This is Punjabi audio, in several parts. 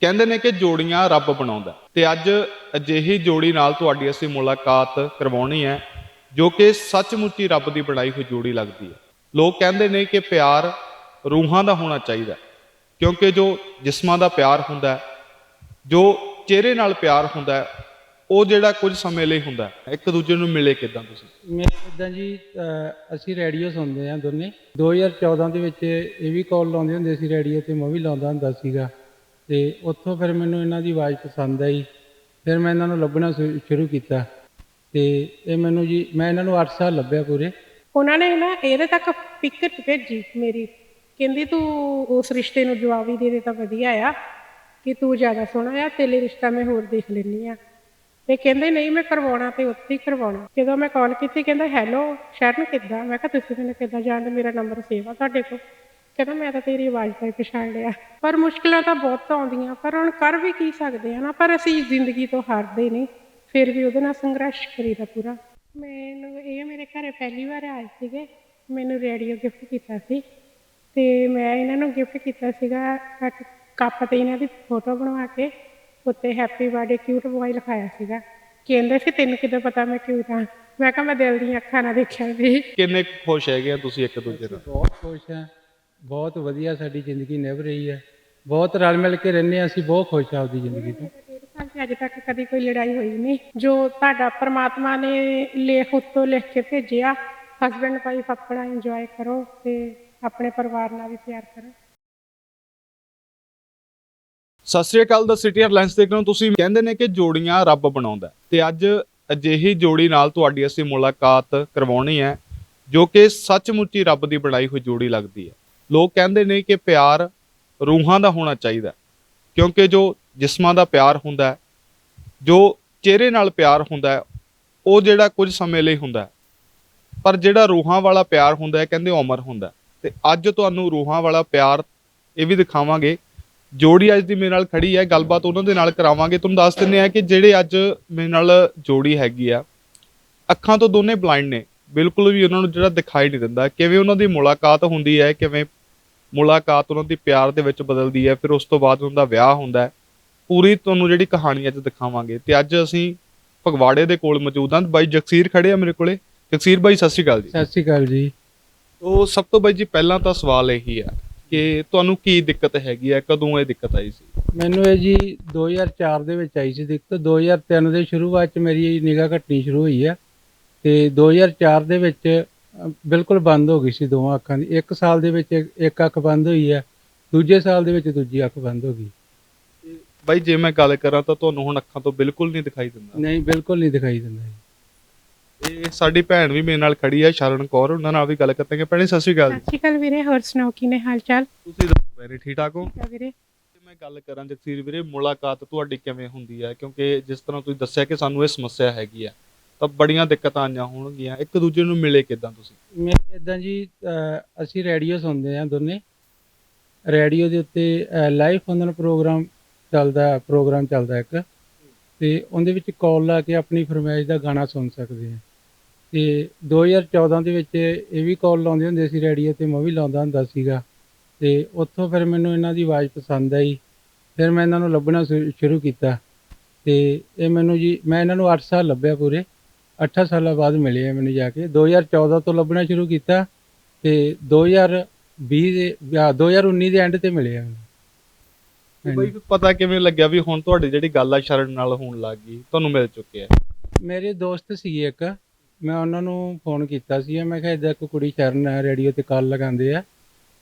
ਕਹਿੰਦੇ ਨੇ ਕਿ ਜੋੜੀਆਂ ਰੱਬ ਬਣਾਉਂਦਾ ਤੇ ਅੱਜ ਅਜਿਹੀ ਜੋੜੀ ਨਾਲ ਤੁਹਾਡੀ ਅਸੀਂ ਮੁਲਾਕਾਤ ਕਰਵਾਉਣੀ ਹੈ, ਜੋ ਕਿ ਸੱਚਮੁੱਚ ਹੀ ਰੱਬ ਦੀ ਬਣਾਈ ਹੋਈ ਜੋੜੀ ਲੱਗਦੀ ਹੈ। ਲੋਕ ਕਹਿੰਦੇ ਨੇ ਕਿ ਪਿਆਰ ਰੂਹਾਂ ਦਾ ਹੋਣਾ ਚਾਹੀਦਾ ਕਿਉਂਕਿ ਜੋ ਜਿਸਮਾਂ ਦਾ ਪਿਆਰ ਹੁੰਦਾ ਜੋ ਚਿਹਰੇ ਨਾਲ ਪਿਆਰ ਹੁੰਦਾ ਉਹ ਜਿਹੜਾ ਕੁਝ ਸਮੇਂ ਲਈ ਹੁੰਦਾ ਇੱਕ ਦੂਜੇ ਨੂੰ ਮਿਲੇ ਕਿਦਾਂ ਤੁਸੀਂ? ਮੈਂ ਇਦਾਂ ਜੀ, ਅਹ, ਅਸੀਂ ਰੇਡੀਓ ਸੁਣਦੇ ਆ ਦੋਨੇ। 2014 ਦੇ ਵਿੱਚ ਇਹ ਵੀ ਕਾਲ ਲਾਉਂਦੇ ਹੁੰਦੇ ਸੀ ਰੇਡੀਓ ਤੇ ਮੈਂ ਵੀ ਲਾਉਂਦਾ ਹੁੰਦਾ ਸੀਗਾ। ਤੇ ਉੱਥੋਂ ਫਿਰ ਮੈਨੂੰ ਇਹਨਾਂ ਦੀ ਆਵਾਜ਼ ਪਸੰਦ ਆਈ। ਫਿਰ ਮੈਂ ਇਹਨਾਂ ਨੂੰ ਲੱਭਣਾ ਸ਼ੁ- ਸ਼ੁਰੂ ਕੀਤਾ। ਤੇ ਇਹ ਮੈਨੂੰ ਜੀ, ਮੈਂ ਇਹਨਾਂ ਨੂੰ 8 ਸਾਲ ਲੱਭਿਆ ਪੂਰੇ। ਉਹਨਾਂ ਨੇ ਨਾ ਇਹਦੇ ਤੱਕ ਪਿਕਟ ਭੇਜੀ ਮੇਰੀ। ਕਹਿੰਦੀ, ਤੂੰ ਉਸ ਰਿਸ਼ਤੇ ਨੂੰ ਜਵਾਬ ਹੀ ਦੇ ਦੇ ਤਾਂ ਵਧੀਆ ਆ, ਕਿ ਤੂੰ ਜ਼ਿਆਦਾ ਸੋਹਣਾ ਆ, ਤੇਰੇ ਰਿਸ਼ਤਾ ਮੈਂ ਹੋਰ ਦੇਖ ਲੈਣੀ ਆ। ਤੇ ਕਹਿੰਦੇ, ਨਹੀਂ, ਮੈਂ ਕਰਵਾਉਣਾ ਤੇ ਉੱਥੇ ਹੀ ਕਰਵਾਉਣਾ। ਜਦੋਂ ਮੈਂ ਕਾਲ ਕੀਤੀ, ਕਹਿੰਦਾ ਹੈਲੋ ਸ਼ਰਨ ਕਿੱਦਾਂ? ਮੈਂ ਕਿਹਾ, ਤੁਸੀਂ ਮੈਨੂੰ ਕਿੱਦਾਂ ਜਾਣਦੇ? ਮੇਰਾ ਨੰਬਰ ਸੇਵ ਆ ਤੁਹਾਡੇ ਕੋਲ। ਕਹਿੰਦਾ ਮੈਂ ਤਾਂ ਤੇਰੀ ਆਵਾਜ਼ ਤੋਂ ਹੀ ਪਛਾਣ ਲਿਆ। ਪਰ ਮੁਸ਼ਕਲਾਂ ਤਾਂ ਬਹੁਤ ਆਉਂਦੀਆਂ ਪਰ ਹੁਣ ਕਰ ਵੀ ਕੀ ਸਕਦੇ ਆ ਨਾ ਪਰ ਅਸੀਂ ਜ਼ਿੰਦਗੀ ਤੋਂ ਹਾਰਦੇ ਨਹੀਂ ਫਿਰ ਵੀ ਉਹਦੇ ਨਾਲ ਸੰਘਰਸ਼ ਕਰੀਦਾ ਪੂਰਾ। ਮੈਨੂੰ ਇਹ ਮੇਰੇ ਘਰੇ ਪਹਿਲੀ ਵਾਰ ਆਏ ਸੀਗੇ ਮੈਨੂੰ ਰੇਡੀਓ ਗਿਫਟ ਕੀਤਾ ਸੀ। ਤੇ ਮੈਂ ਇਹਨਾਂ ਨੂੰ ਗਿਫਟ ਕੀਤਾ ਸੀਗਾ ਇੱਕ ਕੱਪ ਤੇ ਇਹਨਾਂ ਦੀ ਫੋਟੋ ਬਣਵਾ ਕੇ ਉੱਤੇ ਹੈਪੀ ਬਰਥਡੇ ਕਿਊਟ ਬॉय ਲਿਖਾਇਆ ਸੀਗਾ। ਕਹਿੰਦੇ ਸੀ ਤੈਨੂੰ ਕਿਦੋਂ ਪਤਾ ਮੈਂ ਕਿਊਟ ਹਾਂ? ਮੈਂ ਕਿਹਾ ਮੈਂ ਦਿਲ ਦੀਆਂ ਅੱਖਾਂ ਨਾਲ ਦੇਖਿਆ ਸੀ। ਕਿੰਨੇ ਖੁਸ਼ ਹੈਗੇ ਆ ਤੁਸੀਂ ਇੱਕ ਦੂਜੇ ਨਾਲ? ਬਹੁਤ ਖੁਸ਼ ਹਾਂ। ਬਹੁਤ ਵਧੀਆ ਸਾਡੀ ਜ਼ਿੰਦਗੀ ਨਿਭ ਰਹੀ ਹੈ। ਬਹੁਤ ਰਲ ਮਿਲ ਕੇ ਰਹਿੰਦੇ ਹਾਂ ਅਸੀਂ ਬਹੁਤ ਖੁਸ਼ ਹਾਂ ਆਪਦੀ ਜ਼ਿੰਦਗੀ ਤੋਂ। ਅੱਜ ਤੱਕ ਕਦੀ ਕੋਈ ਲੜਾਈ ਹੋਈ ਨਹੀਂ। ਜੋ ਤੁਹਾਡਾ ਪ੍ਰਮਾਤਮਾ ਨੇ ਲੇਖ ਉੱਤੋਂ ਲਿਖ ਕੇ ਭੇਜਿਆ ਹਸਬੈਂਡ ਵਾਈਫ ਆਪਣਾ ਇੰਜੋਏ ਕਰੋ ਤੇ ਆਪਣੇ ਪਰਿਵਾਰ ਨਾਲ ਵੀ ਪਿਆਰ ਕਰੋ। ਸਤਿ ਸ੍ਰੀ ਅਕਾਲ ਦਾ ਸਿਟੀ ਹੈਡਲਾਈਨਸ ਦੇਖ ਰਹੇ ਹੋ ਤੁਸੀਂ। ਕਹਿੰਦੇ ਨੇ ਕਿ ਜੋੜੀਆਂ ਰੱਬ ਬਣਾਉਂਦਾ ਤੇ ਅੱਜ ਅਜਿਹੀ ਜੋੜੀ ਨਾਲ ਤੁਹਾਡੀ ਅਸੀਂ ਮੁਲਾਕਾਤ ਕਰਵਾਉਣੀ ਹੈ ਜੋ ਕਿ ਸੱਚਮੁੱਚ ਹੀ ਰੱਬ ਦੀ ਬਣਾਈ ਹੋਈ ਜੋੜੀ ਲੱਗਦੀ ਹੈ। ਲੋਕ ਕਹਿੰਦੇ ਨੇ ਕਿ ਪਿਆਰ ਰੂਹਾਂ ਦਾ ਹੋਣਾ ਚਾਹੀਦਾ ਕਿਉਂਕਿ ਜੋ ਜਿਸਮਾਂ ਦਾ ਪਿਆਰ ਹੁੰਦਾ ਜੋ ਚਿਹਰੇ ਨਾਲ ਪਿਆਰ ਹੁੰਦਾ ਉਹ ਜਿਹੜਾ ਕੁਝ ਸਮੇਂ ਲਈ ਹੁੰਦਾ ਪਰ ਜਿਹੜਾ ਰੂਹਾਂ ਵਾਲਾ ਪਿਆਰ ਹੁੰਦਾ ਕਹਿੰਦੇ ਉਹ ਅਮਰ ਹੁੰਦਾ ਹੈ। ਤੇ ਅੱਜ ਤੁਹਾਨੂੰ ਰੂਹਾਂ ਵਾਲਾ ਪਿਆਰ ਇਹ ਵੀ ਦਿਖਾਵਾਂਗੇ। ਜੋੜੀ ਅੱਜ ਦੀ ਮੇਰੇ ਨਾਲ ਖੜੀ ਹੈ, ਗੱਲਬਾਤ ਉਹਨਾਂ ਦੇ ਨਾਲ ਕਰਾਵਾਂਗੇ। ਤੁਹਾਨੂੰ ਦੱਸ ਦਿੰਦੇ ਆ ਕਿ ਜਿਹੜੇ ਅੱਜ ਮੇਰੇ ਨਾਲ ਜੋੜੀ ਹੈਗੀ ਆ ਅੱਖਾਂ ਤੋਂ ਦੋਨੇ ਬਲਾਈਂਡ ਨੇ। ਬਿਲਕੁਲ ਵੀ ਉਹਨਾਂ ਨੂੰ ਜਿਹੜਾ ਦਿਖਾਈ ਨਹੀਂ ਦਿੰਦਾ, ਕਿਵੇਂ ਉਹਨਾਂ ਦੀ ਮੁਲਾਕਾਤ ਹੁੰਦੀ ਹੈ, ਕਿਵੇਂ ਮੁਲਾਕਾਤ ਉਹਨਾਂ ਦੀ ਪਿਆਰ ਦੇ ਵਿੱਚ ਬਦਲਦੀ ਹੈ ਫਿਰ ਉਸ ਤੋਂ ਬਾਅਦ ਉਹਨਾਂ ਦਾ ਵਿਆਹ ਹੁੰਦਾ ਹੈ। ਪੂਰੀ ਤੁਹਾਨੂੰ ਜਿਹੜੀ ਕਹਾਣੀ ਅੱਜ ਦਿਖਾਵਾਂਗੇ। ਤੇ ਅੱਜ ਅਸੀਂ ਫਗਵਾੜੇ ਦੇ ਕੋਲ ਮੌਜੂਦ ਹਾਂ। ਬਾਈ ਜਗਸੀਰ ਖੜੇ ਆ ਮੇਰੇ ਕੋਲੇ। ਜਗਸੀਰ ਬਾਈ ਸਤਿ ਸ਼੍ਰੀ ਅਕਾਲ ਜੀ। ਸਤਿ ਸ਼੍ਰੀ ਅਕਾਲ ਜੀ। ਉਹ ਸਭ ਤੋਂ ਬਾਈ ਜੀ ਪਹਿਲਾਂ ਤਾਂ ਸਵਾਲ ਇਹੀ ਆ ਕਿ ਤੁਹਾਨੂੰ ਕੀ ਦਿੱਕਤ ਹੈਗੀ ਆ ਕਦੋਂ ਇਹ ਦਿੱਕਤ ਆਈ ਸੀ? ਮੈਨੂੰ ਇਹ ਜੀ 2004 ਦੇ ਵਿੱਚ ਆਈ ਸੀ ਦਿੱਕਤ। 2003 ਦੇ ਸ਼ੁਰੂਆਤ ਚ ਮੇਰੀ ਨਿਗਾਹ ਘਟਣੀ ਸ਼ੁਰੂ ਹੋਈ ਹੈ। ਤੇ 2004 ਦੇ ਵਿੱਚ ਬਿਲਕੁਲ ਬੰਦ ਹੋ ਗਈ ਸੀ ਦੋਵਾਂ ਅੱਖਾਂ ਦੀ। ਇੱਕ ਸਾਲ ਦੇ ਵਿੱਚ ਇੱਕ- ਇੱਕ ਅੱਖ ਬੰਦ ਹੋਈ ਹੈ ਦੂਜੇ ਸਾਲ ਦੇ ਵਿੱਚ ਦੂਜੀ ਅੱਖ ਬੰਦ ਹੋ ਗਈ। ਬਾਈ ਜੇ ਮੈਂ ਗੱਲ ਕਰਾਂ ਤਾਂ ਤੁਹਾਨੂੰ ਹੁਣ ਅੱਖਾਂ ਤੋਂ ਬਿਲਕੁਲ ਨਹੀਂ ਦਿਖਾਈ ਦਿੰਦਾ। ਨਹੀਂ ਬਿਲਕੁਲ ਨਹੀਂ ਦਿਖਾਈ ਦਿੰਦਾ ਜੀ। ਇਹ ਸਾਡੀ ਭੈਣ ਵੀ ਮੇਰੇ ਨਾਲ ਖੜੀ ਹੈ ਸ਼ਰਨ ਕੌਰ ਉਹਨਾਂ ਨਾਲ ਵੀ ਗੱਲ ਕਰਾਂਗੇ। ਭੈਣੇ ਸਤਿ ਸ਼੍ਰੀ ਅਕਾਲ ਸਤਿ ਜੀ ਸ਼੍ਰੀ ਅਕਾਲ ਵੀਰੇ ਹੋਰ ਸੁਣਾਓ ਕਿਵੇਂ ਹਾਲ ਚਾਲ? ਤੁਸੀਂ ਦੱਸੋ ਮੇਰੇ ਠੀਕ ਠਾਕ ਹੋ? ਠੀਕ ਆ ਵੀਰੇ। ਤੇ ਮੈਂ ਗੱਲ ਕਰਾਂ ਜਗਸੀਰ ਵੀਰੇ ਮੁਲਾਕਾਤ ਤੁਹਾਡੀ ਕਿਵੇਂ ਹੁੰਦੀ ਹੈ? ਕਿਉਂਕਿ ਜਿਸ ਤਰ੍ਹਾਂ ਤੁਸੀਂ ਦੱਸਿਆ ਕਿ ਸਾਨੂੰ ਇਹ ਸਮੱਸਿਆ ਹੈਗੀ ਆ ਤਾਂ ਬੜੀਆਂ ਦਿੱਕਤਾਂ ਆਈਆਂ ਹੋਣਗੀਆਂ। ਇੱਕ ਦੂਜੇ ਨੂੰ ਮਿਲੇ ਕਿਦਾਂ ਤੁਸੀਂ? ਮੇਰੇ ਇਦਾਂ ਜੀ, ਅਹ, ਅਸੀਂ ਰੇਡੀਓ ਸੁਣਦੇ ਆ ਦੋਨੇ। ਰੇਡੀਓ ਦੇ ਉੱਤੇ ਲਾਈਵ ਫੰਕਸ਼ਨ ਪ੍ਰੋਗਰਾਮ ਚੱਲਦਾ ਪ੍ਰੋਗਰਾਮ ਚੱਲਦਾ ਇੱਕ। ਤੇ ਉਹਦੇ ਵਿੱਚ ਕਾਲ ਲਾ ਕੇ ਆਪਣੀ ਫਰਮਾਇਸ਼ ਦਾ ਗਾਣਾ ਸੁਣ ਸਕਦੇ ਆ ਤੇ 2014 ਦੇ ਵਿੱਚ ਇਹ ਵੀ ਕਾਲ ਲਾਉਂਦੇ ਹੁੰਦੇ ਸੀ ਰੇਡੀਓ ਤੇ, ਮੈਂ ਵੀ ਲਾਉਂਦਾ ਹੁੰਦਾ ਸੀਗਾ। ਤੇ ਉੱਥੋਂ ਫਿਰ ਮੈਨੂੰ ਇਹਨਾਂ ਦੀ ਆਵਾਜ਼ ਪਸੰਦ ਆਈ। ਫਿਰ ਮੈਂ ਇਹਨਾਂ ਨੂੰ ਲੱਭਣਾ ਸ਼ੁ- ਸ਼ੁਰੂ ਕੀਤਾ। ਤੇ ਇਹ ਮੈਨੂੰ ਜੀ, ਮੈਂ ਇਹਨਾਂ ਨੂੰ 8 ਸਾਲ ਲੱਭਿਆ ਪੂਰੇ। 8 ਸਾਲਾਂ ਬਾਅਦ ਮਿਲੇ ਆ ਮੈਨੂੰ ਜਾ ਕੇ। 2014 ਤੋਂ ਲੱਭਣਾ ਸ਼ੁਰੂ ਕੀਤਾ ਤੇ 2020 ਦੇ ਜਾਂ 2019 ਦੇ ਐਂਡ ਤੇ ਮਿਲੇ ਆ। ਮੈਨੂੰ ਤੇ ਬਾਈ ਪਤਾ ਕਿਵੇਂ ਲੱਗਿਆ ਵੀ ਹੁਣ ਤੁਹਾਡੀ ਜਿਹੜੀ ਗੱਲ ਆ ਸ਼ਰਨ ਨਾਲ ਹੋਣ ਲੱਗ ਗਈ ਤੁਹਾਨੂੰ ਮਿਲ ਚੁੱਕਿਆ? ਮੇਰੇ ਦੋਸਤ ਸੀਗੇ ਇੱਕ ਮੈਂ ਉਹਨਾਂ ਨੂੰ ਫੋਨ ਕੀਤਾ ਸੀ ਮੈਂ ਕਿਹਾ ਇਦਾਂ ਇੱਕ ਕੁੜੀ ਸ਼ਰਨ ਹੈ ਰੇਡੀਓ ਤੇ ਕਾਲ ਲਗਾਉਂਦੇ ਆ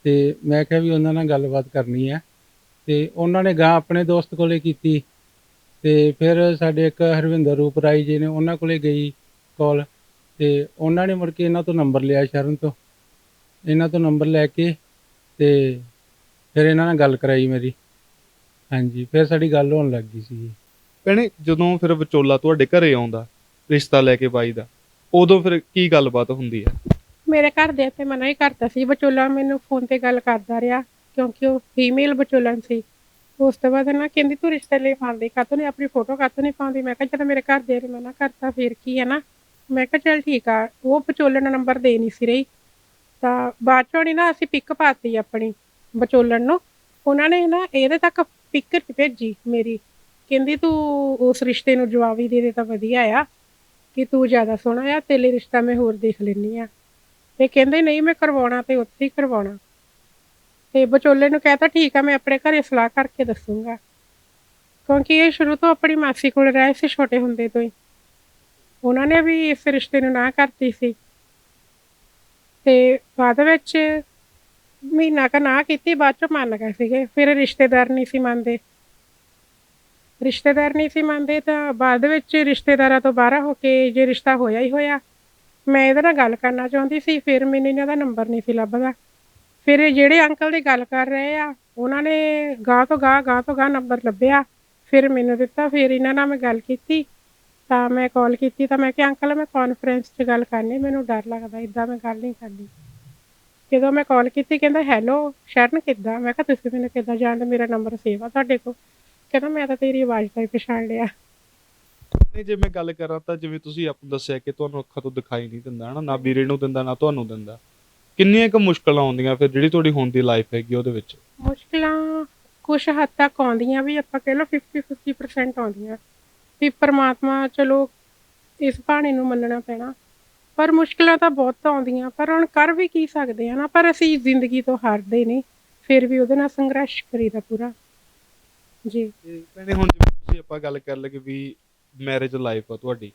ਤੇ ਮੈਂ ਕਿਹਾ ਵੀ ਉਹਨਾਂ ਨਾਲ ਗੱਲਬਾਤ ਕਰਨੀ ਹੈ ਤੇ ਉਹਨਾਂ ਨੇ ਗਾਂ ਆਪਣੇ ਦੋਸਤ ਕੋਲੇ ਕੀਤੀ ਤੇ ਫਿਰ ਸਾਡੇ ਇੱਕ ਹਰਵਿੰਦਰ ਰੂਪ ਰਾਈ ਜੀ ਨੇ ਉਹਨਾਂ ਕੋਲੇ ਗਈ। ਕਾਲ ਤੇ ਉਹਨਾਂ ਨੇ ਮੁੜ ਕੇ ਇਹਨਾਂ ਤੋਂ ਨੰਬਰ ਲਿਆ ਸ਼ਰਨ ਤੋਂ। ਇਹਨਾਂ ਤੋਂ ਨੰਬਰ ਲੈ ਕੇ ਤੇ ਫਿਰ ਇਹਨਾਂ ਨਾਲ ਗੱਲ ਕਰਾਈ ਮੇਰੀ। ਹਾਂਜੀ ਫਿਰ ਸਾਡੀ ਗੱਲ ਹੋਣ ਲੱਗ ਗਈ ਸੀ ਭੈਣੇ ਜਦੋਂ ਫਿਰ ਵਿਚੋਲਾ ਤੁਹਾਡੇ ਘਰੇ ਆਉਂਦਾ ਰਿਸ਼ਤਾ ਲੈ ਕੇ ਬਾਈ ਦਾ ਉਦੋਂ ਫਿਰ ਕੀ ਗੱਲਬਾਤ ਹੁੰਦੀ ਹੈ ਮੇਰੇ ਘਰ ਦੇ ਤੇ ਮਨਾ ਹੀ ਕਰਦਾ ਸੀ ਵਿਚੋਲਾ ਮੈਨੂੰ ਫੋਨ ਤੇ ਗੱਲ ਕਰਦਾ ਰਿਹਾ ਕਿਉਂਕਿ ਉਹ ਫੀਮੇਲ ਵਿਚੋਲਨ ਸੀ। ਉਸ ਤੋਂ ਬਾਅਦ ਨਾ ਕਹਿੰਦੀ ਤੂੰ ਰਿਸ਼ਤੇ ਲਈ ਪਾਉਂਦੀ ਕਾਤੋਂ ਨਹੀਂ ਆਪਣੀ ਫੋਟੋ ਕਾਤੋਂ ਨਹੀਂ ਪਾਉਂਦੀ? ਮੈਂ ਕਿਹਾ ਜਦੋਂ ਮੇਰੇ ਘਰ ਦੇ ਨੇ ਮਨਾ ਕਰਤਾ ਫਿਰ ਕੀ ਹੈ ਨਾ? ਮੈਂ ਕਿਹਾ ਚੱਲ ਠੀਕ ਆ, ਉਹ ਵਿਚੋਲਨ ਨੰਬਰ ਦੇ ਨਹੀਂ ਸੀ ਰਹੀ। ਤਾਂ ਬਾਅਦ ਚੋਂ ਨੀ ਨਾ ਅਸੀਂ ਪਿਕ ਪਾਤੀ ਆਪਣੀ ਵਿਚੋਲਨ ਨੂੰ। ਉਹਨਾਂ ਨੇ ਨਾ ਇਹਦੇ ਤੱਕ ਪਿਕ ਪਿਕਰ ਭੇਜੀ ਮੇਰੀ। ਕਹਿੰਦੀ ਤੂੰ ਉਸ ਰਿਸ਼ਤੇ ਨੂੰ ਜਵਾਬ ਹੀ ਦੇ ਦੇ ਤਾਂ ਵਧੀਆ ਆ, ਕਿ ਤੂੰ ਜ਼ਿਆਦਾ ਸੋਹਣਾ ਆ, ਤੇਰੇ ਰਿਸ਼ਤਾ ਮੈਂ ਹੋਰ ਦੇਖ ਲੈਣੀ ਆ। ਤੇ ਕਹਿੰਦੇ ਨਹੀਂ ਮੈਂ ਕਰਵਾਉਣਾ ਤੇ ਉੱਥੇ ਹੀ ਕਰਵਾਉਣਾ। ਤੇ ਵਿਚੋਲੇ ਨੂੰ ਕਹਤਾ ਠੀਕ ਆ, ਮੈਂ ਆਪਣੇ ਘਰੇ ਸਲਾਹ ਕਰਕੇ ਦੱਸੂਗਾ। ਕਿਉਂਕਿ ਇਹ ਸ਼ੁਰੂ ਤੋਂ ਆਪਣੀ ਮਾਸੀ ਕੋਲ ਰਹੇ ਸੀ ਛੋਟੇ ਹੁੰਦੇ ਤੋਂ ਹੀ। ਉਹਨਾਂ ਨੇ ਵੀ ਇਸ ਰਿਸ਼ਤੇ ਨੂੰ ਨਾ ਕਰਤੀ ਸੀ। ਤੇ ਬਾਅਦ ਵਿੱਚ ਮਹੀਨਾ ਕ ਨਾ ਕੀਤੀ, ਬਾਅਦ ਚ ਮੰਨ ਗਏ ਸੀਗੇ। ਫਿਰ ਰਿਸ਼ਤੇਦਾਰ ਨਹੀਂ ਸੀ ਮੰਨਦੇ। ਰਿਸ਼ਤੇਦਾਰ ਨਹੀਂ ਸੀ ਮੰਨਦੇ ਤਾਂ ਬਾਅਦ ਵਿੱਚ ਰਿਸ਼ਤੇਦਾਰਾਂ ਤੋਂ ਬਾਹਰ ਹੋ ਕੇ ਜੇ ਰਿਸ਼ਤਾ ਹੋਇਆ ਹੀ ਹੋਇਆ, ਮੈਂ ਇਹਦੇ ਨਾਲ ਗੱਲ ਕਰਨਾ ਚਾਹੁੰਦੀ ਸੀ, ਫਿਰ ਮੈਨੂੰ ਇਹਨਾਂ ਦਾ ਨੰਬਰ ਨਹੀਂ ਸੀ ਲੱਭਦਾ। ਫਿਰ ਜਿਹੜੇ ਅੰਕਲ ਦੀ ਗੱਲ ਕਰ ਰਹੇ ਆ, ਉਹਨਾਂ ਨੇ ਗਾਂ ਤੋਂ ਗਾਂ ਗਾਂ ਤੋਂ ਗਾਂ ਨੰਬਰ ਲੱਭਿਆ। ਫਿਰ ਮੈਨੂੰ ਦਿੱਤਾ, ਫਿਰ ਇਹਨਾਂ ਨਾਲ ਮੈਂ ਗੱਲ ਕੀਤੀ। ਤਾਂ ਮੈਂ ਕਾਲ ਕੀਤੀ ਤਾਂ ਮੈਂ ਕਿਹਾ ਅੰਕਲ ਮੈਂ ਕਾਨਫਰੰਸ 'ਚ ਗੱਲ ਕਰਨੀ ਮੈਨੂੰ ਡਰ ਲੱਗਦਾ ਇਦਾਂ ਮੈਂ ਗੱਲ ਨਹੀਂ ਕਰਨੀ। ਜਦੋਂ ਮੈਂ ਕਾਲ ਕੀਤੀ ਕਹਿੰਦਾ ਹੈਲੋ ਸ਼ਰਨ ਕਿੱਦਾਂ? ਮੈਂ ਕਿਹਾ ਤੁਸੀਂ ਮੈਨੂੰ ਕਿੱਦਾਂ ਜਾਣਦੇ? ਮੇਰਾ ਨੰਬਰ ਸੇਵ ਆ ਤੁਹਾਡੇ ਕੋਲ। ਕਹਿੰਦਾ ਮੈਂ ਤਾਂ ਤੇਰੀ ਆਵਾਜ਼ ਤੋਂ ਹੀ ਪਛਾਣ ਲਿਆ। ਨਹੀਂ ਜੇ ਮੈਂ ਗੱਲ ਕਰਾਂ ਤਾਂ ਜਿਵੇਂ ਤੁਸੀਂ ਆਪ ਦੱਸਿਆ ਕਿ ਤੁਹਾਨੂੰ ਅੱਖਾਂ ਤੋਂ ਦਿਖਾਈ ਨਹੀਂ ਦਿੰਦਾ ਹਨਾ ਨਾ ਵੀਰੇ ਨੂੰ ਦਿੰਦਾ ਨਾ ਤੁਹਾਨੂੰ ਦਿੰਦਾ। ਕਿੰਨੀਆਂ ਕੁ ਮੁਸ਼ਕਲਾਂ ਆਉਂਦੀਆਂ ਫਿਰ ਜਿਹੜੀ ਤੁਹਾਡੀ ਹੁਣ ਦੀ ਲਾਈਫ ਹੈਗੀ ਉਹਦੇ ਵਿੱਚ? ਮੁਸ਼ਕਿਲਾਂ ਕੁਛ ਹੱਦ ਤੱਕ ਆਉਂਦੀਆਂ ਵੀ ਆਪਾਂ ਕਹਿ ਲਓ 50 50% ਆਉਂਦੀਆਂ। ਵੀ ਪ੍ਰਮਾਤਮਾ ਚਲੋ ਇਸ ਬਾਣੇ ਨੂੰ ਮੰਨਣਾ ਪੈਣਾ। ਪਰ ਮੁਸ਼ਕਿਲਾਂ ਤਾਂ ਬਹੁਤ ਆਉਂਦੀਆਂ, ਪਰ ਹੁਣ ਕਰ ਵੀ ਕੀ ਸਕਦੇ ਆ ਨਾ? ਪਰ ਅਸੀਂ ਜ਼ਿੰਦਗੀ ਤੋਂ ਹਾਰਦੇ ਨਹੀਂ, ਫਿਰ ਵੀ ਉਹਦੇ ਨਾਲ ਸੰਘਰਸ਼ ਕਰੀਦਾ ਪੂਰਾ। ਜੀ। ਭੈਣੇ, ਹੁਣ ਜਿਵੇਂ ਤੁਸੀਂ ਆਪਾਂ ਗੱਲ ਕਰ ਲਗੇ ਵੀ ਮੈਰਿਜ ਲਾਈਫ ਆ ਤੁਹਾਡੀ,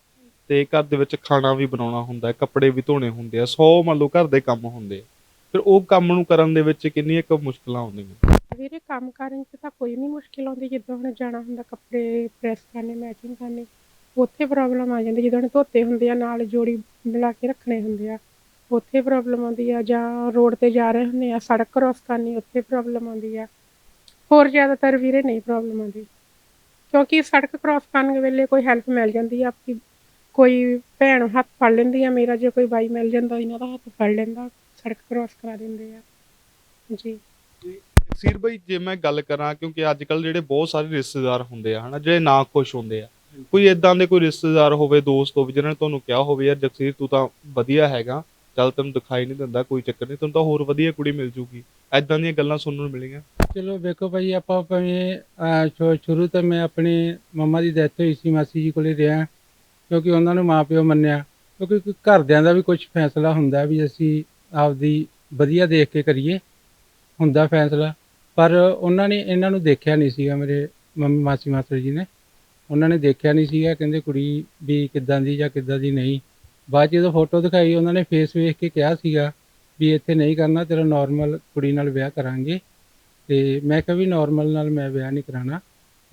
ਤੇ ਘਰ ਦੇ ਵਿੱਚ ਖਾਣਾ ਵੀ ਬਣਾਉਣਾ ਹੁੰਦਾ, ਕੱਪੜੇ ਵੀ ਧੋਣੇ ਹੁੰਦੇ ਆ 100 ਮੰਨ ਲਓ ਘਰ ਦੇ ਕੰਮ ਹੁੰਦੇ ਫਿਰ ਉਹ ਕੰਮ ਨੂੰ ਕਰਨ ਦੇ ਵਿੱਚ ਕਿੰਨੀਆਂ ਕੁ ਮੁਸ਼ਕਲਾਂ ਆਉਂਦੀਆਂ? ਵੀਰੇ ਕੰਮ ਕਰਨ 'ਚ ਤਾਂ ਕੋਈ ਨਹੀਂ ਮੁਸ਼ਕਿਲ ਆਉਂਦੀ, ਜਿੱਦਾਂ ਹੁਣ ਜਾਣਾ ਹੁੰਦਾ ਕੱਪੜੇ ਪ੍ਰੈਸ ਕਰਨੇ ਮੈਚਿੰਗ ਕਰਨੀ, ਉੱਥੇ ਪ੍ਰੋਬਲਮ ਆ ਜਾਂਦੀ, ਜਿੱਦਾਂ ਹੁਣ ਧੋਤੇ ਹੁੰਦੇ ਆ, ਨਾਲ ਜੋੜੀ ਮਿਲਾ ਕੇ ਰੱਖਣੇ ਹੁੰਦੇ ਆ, ਉੱਥੇ ਪ੍ਰੋਬਲਮ ਆਉਂਦੀ ਆ, ਜਾਂ ਰੋਡ ਤੇ ਜਾ ਰਹੇ ਹੁੰਦੇ ਆ, ਸੜਕ ਕ੍ਰੋਸ ਕਰਨੀ, ਉੱਥੇ ਪ੍ਰੋਬਲਮ ਆਉਂਦੀ ਆ। ਹੋਰ ਜ਼ਿਆਦਾਤਰ ਵੀਰੇ ਨਹੀਂ ਪ੍ਰੋਬਲਮ ਆਉਂਦੀ, ਕਿਉਂਕਿ ਸੜਕ ਕ੍ਰੋਸ ਕਰਨ ਵੇਲੇ ਕੋਈ ਹੈਲਪ ਮਿਲ ਜਾਂਦੀ ਆ, ਆਪਕੀ ਕੋਈ ਭੈਣ ਹੱਥ ਫੜ ਲੈਂਦੀ ਆ, ਮੇਰਾ ਜੇ ਕੋਈ ਬਾਈ ਮਿਲ ਜਾਂਦਾ ਇਹਨਾਂ ਦਾ ਹੱਥ ਫੜ ਲੈਂਦਾ, ਸੜਕ ਕ੍ਰੋਸ ਕਰਾ ਦਿੰਦੇ ਆ। ਜੀ। ਜਗਸੀਰ ਭਾਈ ਜੇ ਮੈਂ ਗੱਲ ਕਰਾਂ ਕਿਉਂਕਿ ਅੱਜ ਕੱਲ ਜਿਹੜੇ ਬਹੁਤ ਸਾਰੇ ਰਿਸ਼ਤੇਦਾਰ ਹੁੰਦੇ ਆ ਹਨਾ ਜਿਹੜੇ ਨਾ ਖੁਸ਼ ਹੁੰਦੇ ਆ। ਕੋਈ ਇਦਾਂ ਦੇ ਕੋਈ ਰਿਸ਼ਤੇਦਾਰ ਹੋਵੇ ਦੋਸਤ ਹੋਵੇ ਜਿਹਨਾਂ ਨੇ ਤੁਹਾਨੂੰ ਕਿਹਾ ਹੋਵੇ ਯਾਰ ਜਗਸੀਰ ਤੂੰ ਤਾਂ ਵਧੀਆ ਹੈਗਾ ਚੱਲ ਤੈਨੂੰ ਦਿਖਾਈ ਨਹੀਂ ਦਿੰਦਾ ਕੋਈ ਚੱਕਰ ਨਹੀਂ ਤੈਨੂੰ ਤਾਂ ਹੋਰ ਵਧੀਆ ਕੁੜੀ ਮਿਲ ਜੂਗੀ। ਐਦਾਂ ਦੀਆਂ ਗੱਲਾਂ ਸੁਣਨ ਨੂੰ ਮਿਲੀਆਂ? ਚਲੋ ਵੇਖੋ ਭਾਈ ਆਪਾਂ ਭਾਵੇਂ ਸ਼ੁਰੂ ਤੋਂ ਮੈਂ ਆਪਣੀ ਮੰਮਾ ਦੀ ਡੈਥ ਹੋਈ ਸੀ ਮਾਸੀ ਜੀ ਕੋਲੇ ਰਿਹਾ ਕਿਉਂਕਿ ਉਹਨਾਂ ਨੂੰ ਮਾਪਿਓ ਮੰਨਿਆ। ਕਿਉਂਕਿ ਘਰਦਿਆਂ ਦਾ ਵੀ ਕੁਝ ਫੈਸਲਾ ਹੁੰਦਾ ਵੀ ਅਸੀਂ ਆਪਦੀ ਵਧੀਆ ਦੇਖ ਕੇ ਕਰੀਏ ਹੁੰਦਾ ਫੈਸਲਾ। ਪਰ ਉਹਨਾਂ ਨੇ ਇਹਨਾਂ ਨੂੰ ਦੇਖਿਆ ਨਹੀਂ ਸੀਗਾ, ਮੇਰੇ ਮੰਮੀ ਮਾਸੀ ਮਾਸਟਰ ਜੀ ਨੇ। ਉਹਨਾਂ ਨੇ ਦੇਖਿਆ ਨਹੀਂ ਸੀਗਾ, ਕਹਿੰਦੇ ਕੁੜੀ ਵੀ ਕਿੱਦਾਂ ਦੀ ਜਾਂ ਕਿੱਦਾਂ ਦੀ ਨਹੀਂ। ਬਾਅਦ ਜਦੋਂ ਫੋਟੋ ਦਿਖਾਈ, ਉਹਨਾਂ ਨੇ ਫੇਸ ਵੇਖ ਕੇ ਕਿਹਾ ਸੀਗਾ ਵੀ ਇੱਥੇ ਨਹੀਂ ਕਰਨਾ, ਤੇਰਾ ਨਾਰਮਲ ਕੁੜੀ ਨਾਲ ਵਿਆਹ ਕਰਾਂਗੇ। ਤੇ ਮੈਂ ਕਿਹਾ ਵੀ ਨਾਰਮਲ ਨਾਲ ਮੈਂ ਵਿਆਹ ਨਹੀਂ ਕਰਾਣਾ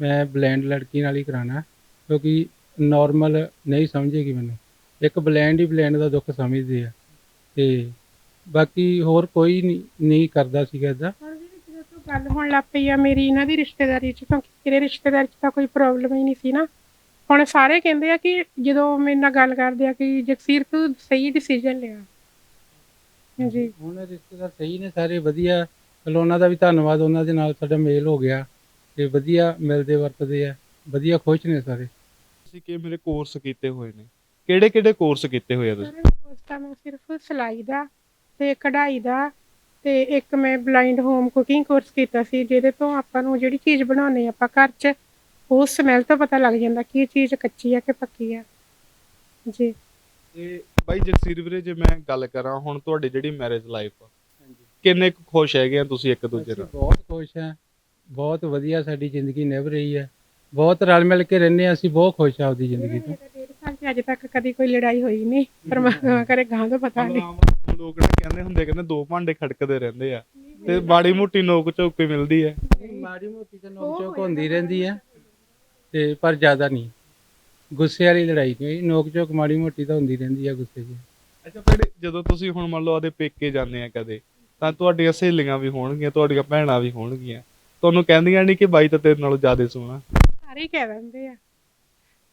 ਮੈਂ ਬਲੈਂਡ ਲੜਕੀ ਨਾਲ ਹੀ ਕਰਾਣਾ ਕਿਉਂਕਿ ਨਾਰਮਲ ਨਹੀਂ ਸਮਝੇਗੀ ਮੈਨੂੰ। ਇੱਕ ਬਲੈਂਡ ਹੀ ਬਲੈਂਡ ਦਾ ਦੁੱਖ ਸਮਝਦੇ ਆ। ਤੇ ਬਾਕੀ ਹੋਰ ਕੋਈ ਨਹੀਂ ਨਹੀਂ ਕਰਦਾ ਸੀਗਾ ਇਦਾਂ ਗੱਲ ਹੋਣ ਲੱਗ ਪਈ ਆ ਮੇਰੀ ਇਹਨਾਂ ਦੀ ਰਿਸ਼ਤੇਦਾਰੀ 'ਚ ਕਿਉਂਕਿ ਤੇਰੇ ਰਿਸ਼ਤੇਦਾਰੀ 'ਚ ਤਾਂ ਕੋਈ ਪ੍ਰੋਬਲਮ ਹੀ ਨਹੀਂ ਸੀ ਨਾ। ਹੁਣ ਸਾਰੇ ਕਹਿੰਦੇ ਆ ਕਿ ਜਦੋਂ ਮੇਰੇ ਨਾਲ ਗੱਲ ਕਰਦੇ ਆ ਕਿ ਜਗਸੀਰ ਤੂੰ ਸਹੀ ਡਿਸੀਜਨ ਲਿਆ। ਜੀ ਹੁਣ ਰਿਸ਼ਤੇਦਾਰ ਸਹੀ ਨੇ ਸਾਰੇ ਵਧੀਆ। ਚਲੋ ਉਹਨਾਂ ਦਾ ਵੀ ਧੰਨਵਾਦ ਉਹਨਾਂ ਦੇ ਨਾਲ ਸਾਡਾ ਮੇਲ ਹੋ ਗਿਆ। ਤੇ ਵਧੀਆ ਮਿਲਦੇ ਵਰਤਦੇ ਆ। ਵਧੀਆ ਖੁਸ਼ ਨੇ ਸਾਰੇ। ਤੁਸੀਂ ਕਿ ਮੇਰੇ ਕੋਰਸ ਕੀਤੇ ਹੋਏ ਨੇ? ਕਿਹੜੇ ਕਿਹੜੇ ਕੋਰਸ ਕੀਤੇ ਹੋਏ ਆ ਤੁਸੀਂ? ਸਾਰੇ ਕੋਰਸ ਤਾਂ ਮੈਂ ਸਿਰਫ ਸਿਲਾਈ ਦਾ ਤੇ ਕਢਾਈ ਦਾ ਤੇ ਇੱਕ ਮੈਂ ਬਲਾਈਂਡ ਹੋਮ ਕੁਕਿੰਗ ਕੋਰਸ ਕੀਤਾ ਸੀ ਜਿਹਦੇ ਤੋਂ ਆਪਾਂ ਨੂੰ ਜਿਹੜੀ ਚੀਜ਼ ਬਣਾਉਣੀ ਆਪਾਂ ਘਰ 'ਚ ਉਹ ਸਮੈਲ ਤੋਂ ਪਤਾ ਲੱਗ ਜਾਂਦਾ ਕਿ ਇਹ ਚੀਜ਼ ਕੱਚੀ ਆ ਕਿ ਪੱਕੀ ਆ। ਜੀ। ਤੇ ਬਾਈ ਜਗਸੀਰ ਵੀਰੇ ਜੇ ਮੈਂ ਗੱਲ ਕਰਾਂ ਹੁਣ ਤੁਹਾਡੀ ਜਿਹੜੀ ਮੈਰਿਜ ਲਾਈਫ ਆ ਕਿੰਨੇ ਕੁ ਖੁਸ਼ ਹੈਗੇ ਆ ਤੁਸੀਂ ਇੱਕ ਦੂਜੇ ਨਾਲ? ਬਹੁਤ ਖੁਸ਼ ਹਾਂ ਬਹੁਤ ਵਧੀਆ ਸਾਡੀ ਜ਼ਿੰਦਗੀ ਨਿਭ ਰਹੀ ਹੈ ਬਹੁਤ ਰਲ ਮਿਲ ਕੇ ਰਹਿੰਦੇ ਹਾਂ ਅਸੀਂ ਬਹੁਤ ਖੁਸ਼ ਹਾਂ ਆਪਦੀ ਜ਼ਿੰਦਗੀ ਤੋਂ। 'ਚ ਅੱਜ ਤੱਕ ਕਦੀ ਕੋਈ ਲੜਾਈ ਹੋਈ ਨਹੀਂ। ਪਰਮਾਤਮਾ ਕਰੇ ਗਾਂ ਤੋਂ ਪਤਾ ਨਹੀਂ। ਆਮ ਲੋਕ ਨਾ ਕਹਿੰਦੇ ਹੁੰਦੇ ਕਹਿੰਦੇ ਦੋ ਭਾਂਡੇ ਖੜਕਦੇ ਰਹਿੰਦੇ ਆ ਤੇ ਮਾੜੀ ਮੋਟੀ ਨੋਕ ਝੋਕ ਹੀ ਮਿਲਦੀ ਹੈ ਮਾੜੀ ਮੋਟੀ ਤਾਂ ਨੋਕ ਝੋਕ ਹੁੰਦੀ ਰਹਿੰਦੀ ਹੈ ਤੇ ਪਰ ਜ਼ਿਆਦਾ ਨਹੀਂ। ਗੁੱਸੇ ਵਾਲੀ ਲੜਾਈ ਨਹੀਂ ਨੋਕ ਝੋਕ ਮਾੜੀ ਮੋਟੀ ਤਾਂ ਹੁੰਦੀ ਰਹਿੰਦੀ ਹੈ ਗੁੱਸੇ 'ਚ ਅੱਛਾ ਫਿਰ ਜਦੋਂ ਤੁਸੀਂ ਹੁਣ ਮੰਨ ਲਓ ਆਦੇ ਪੇਕੇ ਜਾਂਦੇ ਆ ਕਦੇ ਤਾਂ ਤੁਹਾਡੀਆਂ ਸਹੇਲੀਆਂ ਵੀ ਹੋਣਗੀਆਂ ਤੁਹਾਡੀਆਂ ਭੈਣਾਂ ਵੀ ਹੋਣਗੀਆਂ। ਤੁਹਾਨੂੰ ਕਹਿੰਦੀਆਂ ਨਹੀਂ ਕਿ ਬਾਈ ਤਾਂ ਤੇਰੇ ਨਾਲੋਂ ਜ਼ਿਆਦਾ ਸੋਹਣਾ। ਸਾਰੇ ਕਹਿ ਦਿੰਦੇ ਆ।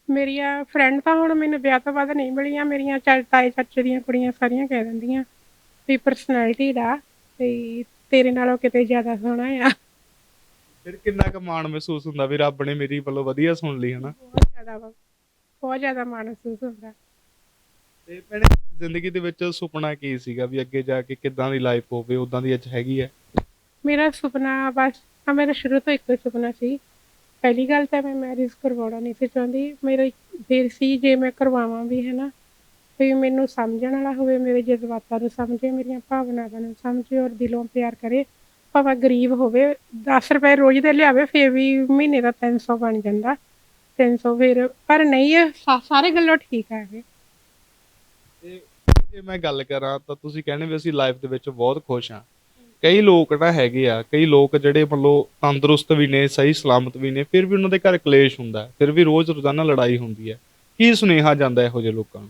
ਮੇਰੀਆਂ ਫਰੈਂਡ ਤਾਂ ਹੁਣ ਮੈਨੂੰ ਵਿਆਹ ਤੋਂ ਬਾਅਦ ਨਹੀਂ ਮਿਲੀਆਂ ਮੇਰੀਆਂ ਚਾ ਤਾਏ ਚਾਚੇ ਦੀਆਂ ਕੁੜੀਆਂ ਸਾਰੀਆਂ ਕਹਿ ਦਿੰਦੀਆਂ ਵੀ ਪਰਸਨੈਲਿਟੀ ਦਾ ਤੇ ਤੇਰੇ ਨਾਲੋਂ ਕਿਤੇ ਜ਼ਿਆਦਾ ਸੋਹਣਾ ਆ। ਫਿਰ ਕਿੰਨਾ ਕੁ ਮਾਣ ਮਹਿਸੂਸ ਹੁੰਦਾ ਵੀ ਰੱਬ ਨੇ ਮੇਰੀ ਵੱਲੋਂ ਵਧੀਆ ਸੁਣ ਲਈ ਹਨਾ? ਬਹੁਤ ਜ਼ਿਆਦਾ ਵਾ ਬਹੁਤ ਜ਼ਿਆਦਾ ਮਾਣ ਮਹਿਸੂਸ ਹੁੰਦਾ। ਤੇ ਭੈਣੇ ਜ਼ਿੰਦਗੀ ਦੇ ਵਿੱਚ ਸੁਪਨਾ ਕੀ ਸੀਗਾ ਵੀ ਅੱਗੇ ਜਾ ਕੇ ਕਿੱਦਾਂ ਦੀ ਲਾਈਫ ਹੋਵੇ ਉਦਾਂ ਦੀ ਅੱਜ ਹੈਗੀ ਹੈ ਮੇਰਾ ਸੁਪਨਾ ਬਸ ਆ ਮੇਰਾ ਸ਼ੁਰੂ ਤੋਂ ਇੱਕੋ ਹੀ ਸੁਪਨਾ ਸੀ। ਪਹਿਲੀ ਗੱਲ ਤਾਂ ਮੈਂ ਮੈਰਿਜ ਕਰਵਾਉਣਾ ਨਹੀਂ ਸੀ ਚਾਹੁੰਦੀ। ਮੇਰਾ ਫਿਰ ਸੀ ਜੇ ਮੈਂ ਕਰਵਾਵਾਂ ਵੀ, ਹੈ ਨਾ? ਵੀ ਮੈਨੂੰ ਸਮਝਣ ਵਾਲਾ ਹੋਵੇ, ਮੇਰੇ ਜਜ਼ਬਾਤਾਂ ਨੂੰ ਸਮਝੇ, ਮੇਰੀਆਂ ਭਾਵਨਾਵਾਂ ਨੂੰ ਸਮਝੇ ਔਰ ਦਿਲੋਂ ਪਿਆਰ ਕਰੇ। ਭਾਵੇਂ ਗਰੀਬ ਹੋਵੇ 10 ਰੁਪਏ ਰੋਜ਼ ਦੇ ਲਿਆਵੇ, ਫਿਰ ਵੀ ਮਹੀਨੇ ਦਾ 300 ਬਣ ਜਾਂਦਾ। 300 ਫਿਰ, ਪਰ ਨਹੀਂ ਇਹ ਸਾ- ਸਾਰੇ ਗੱਲੋਂ ਠੀਕ ਆ ਇਹ। ਤੇ ਜੇ ਮੈਂ ਗੱਲ ਕਰਾਂ, ਤਾਂ ਤੁਸੀਂ ਕਹਿੰਦੇ ਵੀ ਅਸੀਂ ਲਾਈਫ ਦੇ ਵਿੱਚ ਬਹੁਤ ਖੁਸ਼ ਹਾਂ। ਕਈ ਲੋਕ ਨਾ ਹੈਗੇ ਆ ਕਈ ਲੋਕ ਜਿਹੜੇ ਮਤਲਬ ਤੰਦਰੁਸਤ ਵੀ ਨੇ ਸਹੀ ਸਲਾਮਤ ਵੀ ਨੇ ਫਿਰ ਵੀ ਉਹਨਾਂ ਦੇ ਘਰ ਕਲੇਸ਼ ਹੁੰਦਾ ਹੈ, ਫਿਰ ਵੀ ਰੋਜ਼ ਰੋਜ਼ਾਨਾ ਲੜਾਈ ਹੁੰਦੀ ਹੈ ਕੀ ਸੁਨੇਹਾ ਜਾਂਦਾ ਇਹੋ ਜਿਹੇ ਲੋਕਾਂ ਨੂੰ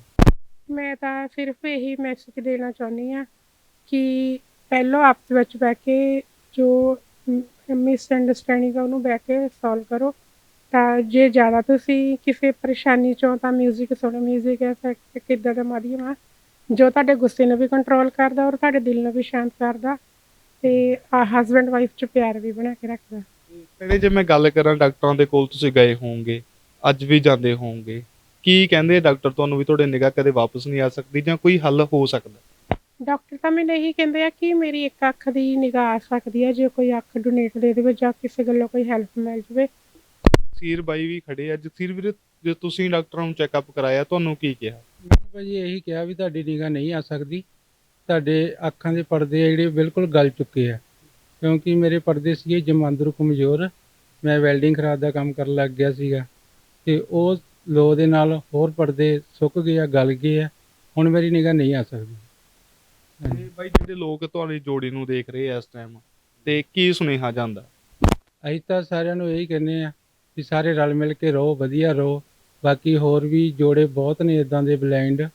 ਮੈਂ ਤਾਂ ਸਿਰਫ ਇਹੀ ਮੈਸੇਜ ਦੇਣਾ ਚਾਹੁੰਦੀ ਆ ਕਿ ਪਹਿਲਾਂ ਆਪਸ ਵਿੱਚ ਬਹਿ ਕੇ ਜੋ ਮਿਸ ਅੰਡਰਸਟੈਂਡਿੰਗ ਆ ਉਹਨੂੰ ਬਹਿ ਕੇ ਸੋਲਵ ਕਰੋ ਤਾਂ ਜੇ ਜ਼ਿਆਦਾ ਤੁਸੀਂ ਕਿਸੇ ਪਰੇਸ਼ਾਨੀ ਚੋਂ ਤਾਂ 뮤직 ਸੁਣੋ 뮤직 ਐਸਾ ਕਿੱਦਾਂ ਦਾ ਮਾਧਿਅਮ ਆ ਜੋ ਤੁਹਾਡੇ ਗੁੱਸੇ ਨੂੰ ਵੀ ਕੰਟਰੋਲ ਕਰਦਾ ਔਰ ਤੁਹਾਡੇ ਦਿਲ ਨੂੰ ਵੀ ਸ਼ਾਂਤ ਕਰਦਾ ਤੇ ਆ ਹਸਬੈਂਡ ਵਾਈਫ ਚ ਪਿਆਰ ਵੀ ਬਣਾ ਕੇ ਰੱਖਦਾ। ਕਹਿੰਦੇ ਜੇ ਮੈਂ ਗੱਲ ਕਰਾਂ ਡਾਕਟਰਾਂ ਦੇ ਕੋਲ ਤੁਸੀਂ ਗਏ ਹੋਵੋਗੇ ਅੱਜ ਵੀ ਜਾਂਦੇ ਹੋਵੋਗੇ ਕੀ ਕਹਿੰਦੇ ਡਾਕਟਰ ਤੁਹਾਨੂੰ ਵੀ ਤੁਹਾਡੇ ਨਿਗਾਹ ਕਦੇ ਵਾਪਸ ਨਹੀਂ ਆ ਸਕਦੀ ਜਾਂ ਕੋਈ ਹੱਲ ਹੋ ਸਕਦਾ? ਡਾਕਟਰ ਤਾਂ ਮੈਨੂੰ ਇਹੀ ਕਹਿੰਦੇ ਆ ਕਿ ਮੇਰੀ ਇੱਕ ਅੱਖ ਦੀ ਨਿਗਾਹ ਆ ਸਕਦੀ ਹੈ ਜੇ ਕੋਈ ਅੱਖ ਡੋਨੇਟ ਦੇ ਦੇਵੇ ਜਾਂ ਕਿਸੇ ਗੱਲੋਂ ਕੋਈ ਹੈਲਪ ਮਿਲ ਜਾਵੇ। ਜਸੀਰ ਬਾਈ ਵੀ ਖੜੇ ਆ। ਜਸੀਰ ਵੀਰੇ ਜੇ ਤੁਸੀਂ ਡਾਕਟਰਾਂ ਨੂੰ ਚੈੱਕਅਪ ਕਰਾਇਆ ਤੁਹਾਨੂੰ ਕੀ ਕਿਹਾ? ਮੈਨੂੰ ਭਾਜੀ ਇਹੀ ਕਿਹਾ ਵੀ ਤੁਹਾਡੀ ਨਿਗਾਹ ਨਹੀਂ ਆ ਸਕਦੀ। ਤੁਹਾਡੇ ਅੱਖਾਂ ਦੇ ਪਰਦੇ ਆ ਜਿਹੜੇ ਬਿਲਕੁਲ ਗਲ ਚੁੱਕੇ ਆ। ਕਿਉਂਕਿ ਮੇਰੇ ਪਰਦੇ ਸੀਗੇ ਜਮਾਂਦਰੂ ਕਮਜ਼ੋਰ। ਮੈਂ ਵੈਲਡਿੰਗ ਖਰਾਦ ਦਾ ਕੰਮ ਕਰਨ ਲੱਗ ਗਿਆ ਸੀਗਾ। ਤੇ ਉਹ ਲੋ ਦੇ ਨਾਲ ਹੋਰ ਪਰਦੇ ਸੁੱਕ ਗਏ ਆ ਗਲ ਗਏ ਆ। ਹੁਣ ਮੇਰੀ ਨਿਗਾਹ ਨਹੀਂ ਆ ਸਕਦੀ। ਤੇ ਬਾਈ ਜਿਹੜੇ ਲੋਕ ਤੁਹਾਡੀ ਜੋੜੀ ਨੂੰ ਦੇਖ ਰਹੇ ਆ ਇਸ ਟਾਈਮ ਤੇ ਕੀ ਸੁਨੇਹਾ ਜਾਂਦਾ? ਅਸੀਂ ਤਾਂ ਸਾਰਿਆਂ ਨੂੰ ਇਹੀ ਕਹਿੰਦੇ ਆ ਵੀ ਸਾਰੇ ਰਲ ਮਿਲ ਕੇ ਰਹੋ ਵਧੀਆ ਰਹੋ। ਬਾਕੀ ਹੋਰ ਵੀ ਜੋੜੇ ਬਹੁਤ ਨੇ ਇਦਾਂ ਦੇ ਬਲਾਈਂਡ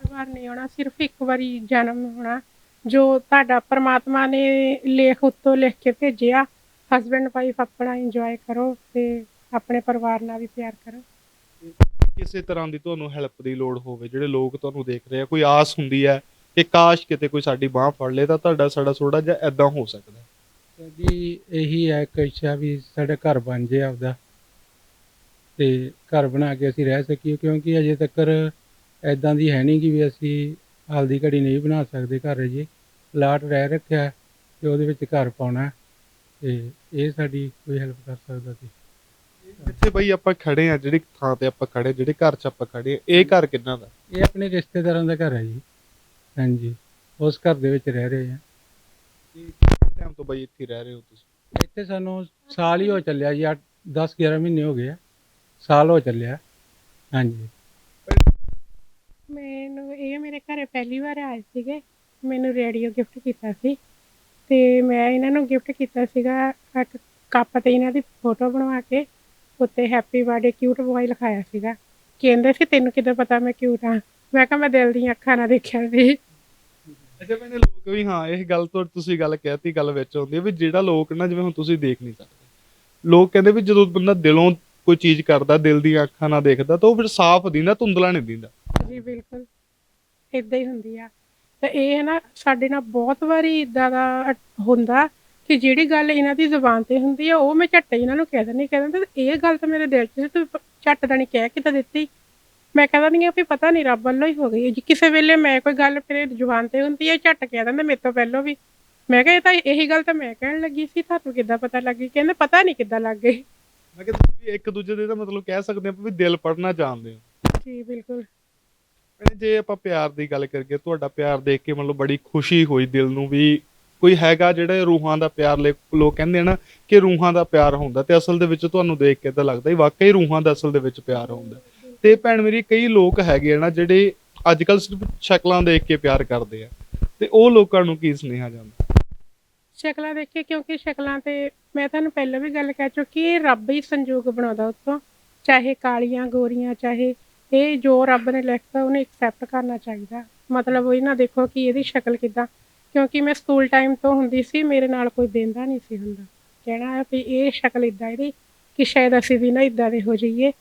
ਬਾਰ-ਬਾਰ ਨਹੀਂ ਆਉਣਾ ਸਿਰਫ ਇੱਕ ਵਾਰੀ ਜਨਮ ਹੋਣਾ ਜੋ ਤੁਹਾਡਾ ਪ੍ਰਮਾਤਮਾ ਨੇ ਲੇਖ ਉੱਤੋਂ ਲਿਖ ਕੇ ਭੇਜਿਆ ਹਸਬੈਂਡ ਵਾਈਫ ਆਪਣਾ ਇੰਜੋਏ ਕਰੋ ਤੇ ਆਪਣੇ ਪਰਿਵਾਰ ਨਾਲ ਵੀ ਪਿਆਰ ਕਰੋ ਕਿਸੇ ਤਰ੍ਹਾਂ ਦੀ ਤੁਹਾਨੂੰ ਹੈਲਪ ਦੀ ਲੋੜ ਹੋਵੇ ਜਿਹੜੇ ਲੋਕ ਤੁਹਾਨੂੰ ਦੇਖ ਰਹੇ ਆ ਕੋਈ ਆਸ ਹੁੰਦੀ ਹੈ ਕਿ ਕਾਸ਼ ਕਿਤੇ ਕੋਈ ਸਾਡੀ ਬਾਹ ਫੜ ਲੇ ਤਾਂ ਤੁਹਾਡਾ ਸਾਡਾ ਥੋੜਾ ਜਿਹਾ ਐਦਾਂ ਹੋ ਸਕਦਾ। ਸਾਡੀ ਇਹੀ ਹੈ ਕਿ ਇੱਛਾ ਵੀ ਸਾਡਾ ਘਰ ਬਣ ਜੇ ਆਪਦਾ ਤੇ ਘਰ ਬਣਾ ਕੇ ਅਸੀਂ ਰਹਿ ਸਕੀਏ ਕਿਉਂਕਿ ਅਜੇ ਤੱਕ ਐਦਾਂ ਦੀ ਹੈ ਨਹੀਂ ਕਿ ਵੀ ਅਸੀਂ ਹਾਲ ਦੀ ਘੜੀ ਨਹੀਂ ਬਣਾ ਸਕਦੇ ਘਰ ਅਜੇ। ਪਲਾਟ ਰਹਿ ਰੱਖਿਆ ਤੇ ਉਹਦੇ ਵਿੱਚ ਘਰ ਪਾਉਣਾ ਤੇ ਇਹ ਸਾਡੀ ਕੋਈ ਹੈਲਪ ਕਰ ਸਕਦਾ ਸੀ। ਜਿੱਥੇ ਬਈ ਆਪਾਂ ਖੜੇ ਆ ਜਿਹੜੀ ਥਾਂ ਤੇ ਆਪਾਂ ਖੜੇ ਜਿਹੜੇ ਘਰ 'ਚ ਆਪਾਂ ਖੜੇ ਆ ਇਹ ਘਰ ਕਿੰਨਾ ਦਾ? ਇਹ ਆਪਣੇ ਰਿਸ਼ਤੇਦਾਰਾਂ ਦਾ ਘਰ ਹੈ ਜੀ। ਹਾਂਜੀ ਉਸ ਘਰ ਦੇ ਵਿੱਚ ਰਹਿ ਰਹੇ ਕਿੰਨੇ ਟਾਈਮ ਤੋਂ ਬਈ ਇੱਥੇ ਰਹਿ ਰਹੇ ਹੋ ਤੁਸੀਂ? ਇੱਥੇ ਸਾਨੂੰ ਸਾਲ ਹੀ ਹੋ ਚੱਲਿਆ ਜੀ 8 10 11 ਮਹੀਨੇ ਹੋ ਗਏ ਆ। ਸਾਲ ਹੋ ਚੱਲਿਆ। ਹਾਂਜੀ। ਮੈਨੂੰ ਇਹ ਮੇਰੇ ਘਰੇ ਪਹਿਲੀ ਵਾਰ ਆਏ ਸੀਗੇ। ਮੈਨੂੰ ਰੇਡੀਓ ਗਿਫਟ ਕੀਤਾ ਸੀ। ਤੇ ਮੈਂ ਇਹਨਾਂ ਨੂੰ ਗਿਫਟ ਕੀਤਾ ਸੀਗਾ ਇੱਕ ਕੱਪ ਤੇ ਇਹਨਾਂ ਦੀ ਫੋਟੋ ਬਣਵਾ ਕੇ, ਉੱਤੇ ਹੈਪੀ ਬਰਥਡੇ ਕਿਊਟ ਬॉय ਲਿਖਾਇਆ ਸੀਗਾ। ਕਹਿੰਦੇ ਸੀ, ਤੈਨੂੰ ਕਿੱਦਾਂ ਪਤਾ ਮੈਂ ਕਿਊਟ ਆ ਮੈਂ ਕਿਹਾ, ਮੈਂ ਦਿਲ ਦੀਆਂ ਅੱਖਾਂ ਨਾਲ ਦੇਖਿਆ ਸੀ। ਅੱਛਾ, ਮੈਨੇ ਲੋਕ ਵੀ ਹਾਂ, ਇਹ ਗੱਲ ਤੋਂ ਤੁਸੀਂ ਗੱਲ ਕਹਿਤੀ, ਗੱਲ ਵਿੱਚ ਆਉਂਦੀ ਹੈ ਵੀ ਜਿਹੜਾ ਲੋਕ ਨਾ, ਜਿਵੇਂ ਹੁਣ ਤੁਸੀਂ ਦੇਖ ਨਹੀਂ ਸਕਦੇ। ਲੋਕ ਕਹਿੰਦੇ ਵੀ ਜਦੋਂ ਬੰਦਾ ਦਿਲੋਂ ਕੋਈ ਚੀਜ਼ ਕਰਦਾ, ਦਿਲ ਦੀਆਂ ਅੱਖਾਂ ਨਾਲ ਦੇਖਦਾ, ਤਾਂ ਉਹ ਫਿਰ ਸਾਫ਼ ਦਿੰਦਾ, ਧੁੰਦਲਾ ਨਹੀਂ ਦਿੰਦਾ। ਜੀ ਬਿਲਕੁਲ। ਇਦਾਂ ਹੀ ਹੁੰਦੀ ਆ। ਤੇ ਇਹ ਹੈ ਨਾ ਸਾਡੇ ਨਾਲ ਬਹੁਤ ਵਾਰੀ ਇਦਾਂ ਦਾ ਹੁੰਦਾ ਕਿ ਜਿਹੜੀ ਗੱਲ ਇਹਨਾਂ ਦੀ ਜ਼ੁਬਾਨ ਤੇ ਹੁੰਦੀ ਆ ਉਹ ਮੈਂ ਝੱਟ ਇਹਨਾਂ ਨੂੰ ਕਹਿ ਦਿੰਦੀ ਕਹਿ ਦਿੰਦੇ ਇਹ ਗੱਲ ਤਾਂ ਮੇਰੇ ਦਿਲ 'ਚ ਸੀ ਤੂੰ ਝੱਟ ਦਾ ਨਹੀਂ ਕਹਿ ਕਿੱਦਾਂ ਦਿੱਤੀ। ਮੈਂ ਕਹਿ ਦਿੰਦੀ ਆ ਵੀ ਪਤਾ ਨਹੀਂ ਰੱਬ ਵੱਲੋਂ ਹੀ ਹੋ ਗਈ। ਜੇ ਕਿਸੇ ਵੇਲੇ ਮੈਂ ਕੋਈ ਗੱਲ ਮੇਰੇ ਜ਼ੁਬਾਨ ਤੇ ਹੁੰਦੀ ਹੈ ਝੱਟ ਕਹਿ ਦਿੰਦੇ ਮੇਰੇ ਤੋਂ ਪਹਿਲਾਂ ਵੀ। ਮੈਂ ਕਿਹਾ ਇਹ ਤਾਂ ਇਹੀ ਗੱਲ ਤਾਂ ਮੈਂ ਕਹਿਣ ਲੱਗੀ ਸੀ ਤੁਹਾਨੂੰ ਕਿੱਦਾਂ ਪਤਾ ਲੱਗੀ? ਕਹਿੰਦੇ ਪਤਾ ਨਹੀਂ ਕਿੱਦਾਂ ਲੱਗ ਗਈ। ਮੈਂ ਕਿਹਾ ਤੁਸੀਂ ਵੀ ਇੱਕ ਦੂਜੇ ਦੇ ਤਾਂ ਮਤਲਬ ਕਹਿ ਸਕਦੇ ਆ ਵੀ ਦਿਲ ਪੜਨਾ ਜਾਣਦੇ ਹੋ। ਜੀ ਬਿਲਕੁਲ। ਜੇ ਆਪਾਂ ਪਿਆਰ ਦੀ ਗੱਲ ਕਰੀਏ, ਤੁਹਾਡਾ ਪਿਆਰ ਦੇਖ ਕੇ ਮਤਲਬ ਬੜੀ ਖੁਸ਼ੀ ਹੋਈ ਦਿਲ ਨੂੰ ਵੀ ਕੋਈ ਹੈਗਾ ਜਿਹੜੇ ਰੂਹਾਂ ਦਾ ਪਿਆਰ ਲੈ ਲੋਕ ਕਹਿੰਦੇ ਆ ਨਾ ਕਿ ਰੂਹਾਂ ਦਾ ਪਿਆਰ ਹੁੰਦਾ ਤੇ ਅਸਲ ਦੇ ਵਿੱਚ ਤੁਹਾਨੂੰ ਦੇਖ ਕੇ ਤਾਂ ਲੱਗਦਾ ਹੀ ਵਾਕਈ ਰੂਹਾਂ ਦਾ ਅਸਲ ਦੇ ਵਿੱਚ ਪਿਆਰ ਹੁੰਦਾ। ਤੇ ਭੈਣ ਮੇਰੀ ਕਈ ਲੋਕ ਹੈਗੇ ਆ ਨਾ ਜਿਹੜੇ ਅੱਜ ਕੱਲ ਸਿਰਫ ਸ਼ਕਲਾਂ ਦੇਖ ਕੇ ਪਿਆਰ ਕਰਦੇ ਆ ਤੇ ਉਹ ਲੋਕਾਂ ਨੂੰ ਕੀ ਸੁਨੇਹਾ ਜਾਂਦਾ? ਸ਼ਕਲਾਂ ਦੇਖੇ ਕਿਉਂਕਿ ਸ਼ਕਲਾਂ ਤੇ ਮੈਂ ਤੁਹਾਨੂੰ ਪਹਿਲਾਂ ਵੀ ਗੱਲ ਕਹਿ ਚੁੱਕੀ ਇਹ ਰੱਬ ਹੀ ਸੰਜੋਗ ਬਣਾਉਂਦਾ ਉੱਤੋਂ ਚਾਹੇ ਕਾਲੀਆਂ ਗੋਰੀਆਂ, ਚਾਹੇ ਇਹ ਜੋ ਰੱਬ ਨੇ ਲਿਖਤਾ ਉਹਨੇ ਐਕਸੈਪਟ ਕਰਨਾ ਚਾਹੀਦਾ। ਮਤਲਬ ਉਹ ਨਾ ਦੇਖੋ ਕਿ ਇਹਦੀ ਸ਼ਕਲ ਕਿਦਾਂ। ਕਿਉਂਕਿ ਮੈਂ ਸਕੂਲ ਟਾਈਮ ਤੋਂ ਹੁੰਦੀ ਸੀ, ਮੇਰੇ ਨਾਲ ਕੋਈ ਬਹਿੰਦਾ ਨਹੀਂ ਸੀ ਹੁੰਦਾ। ਕਹਿਣਾ ਹੈ ਵੀ ਇਹ ਸ਼ਕਲ ਇਦਾਂ ਇਹਦੀ ਕਿ ਸ਼ਾਇਦ ਅਸੀਂ ਵੀ ਨਾ ਇਦਾਂ ਦੇ ਹੋ ਜਾਈਏ।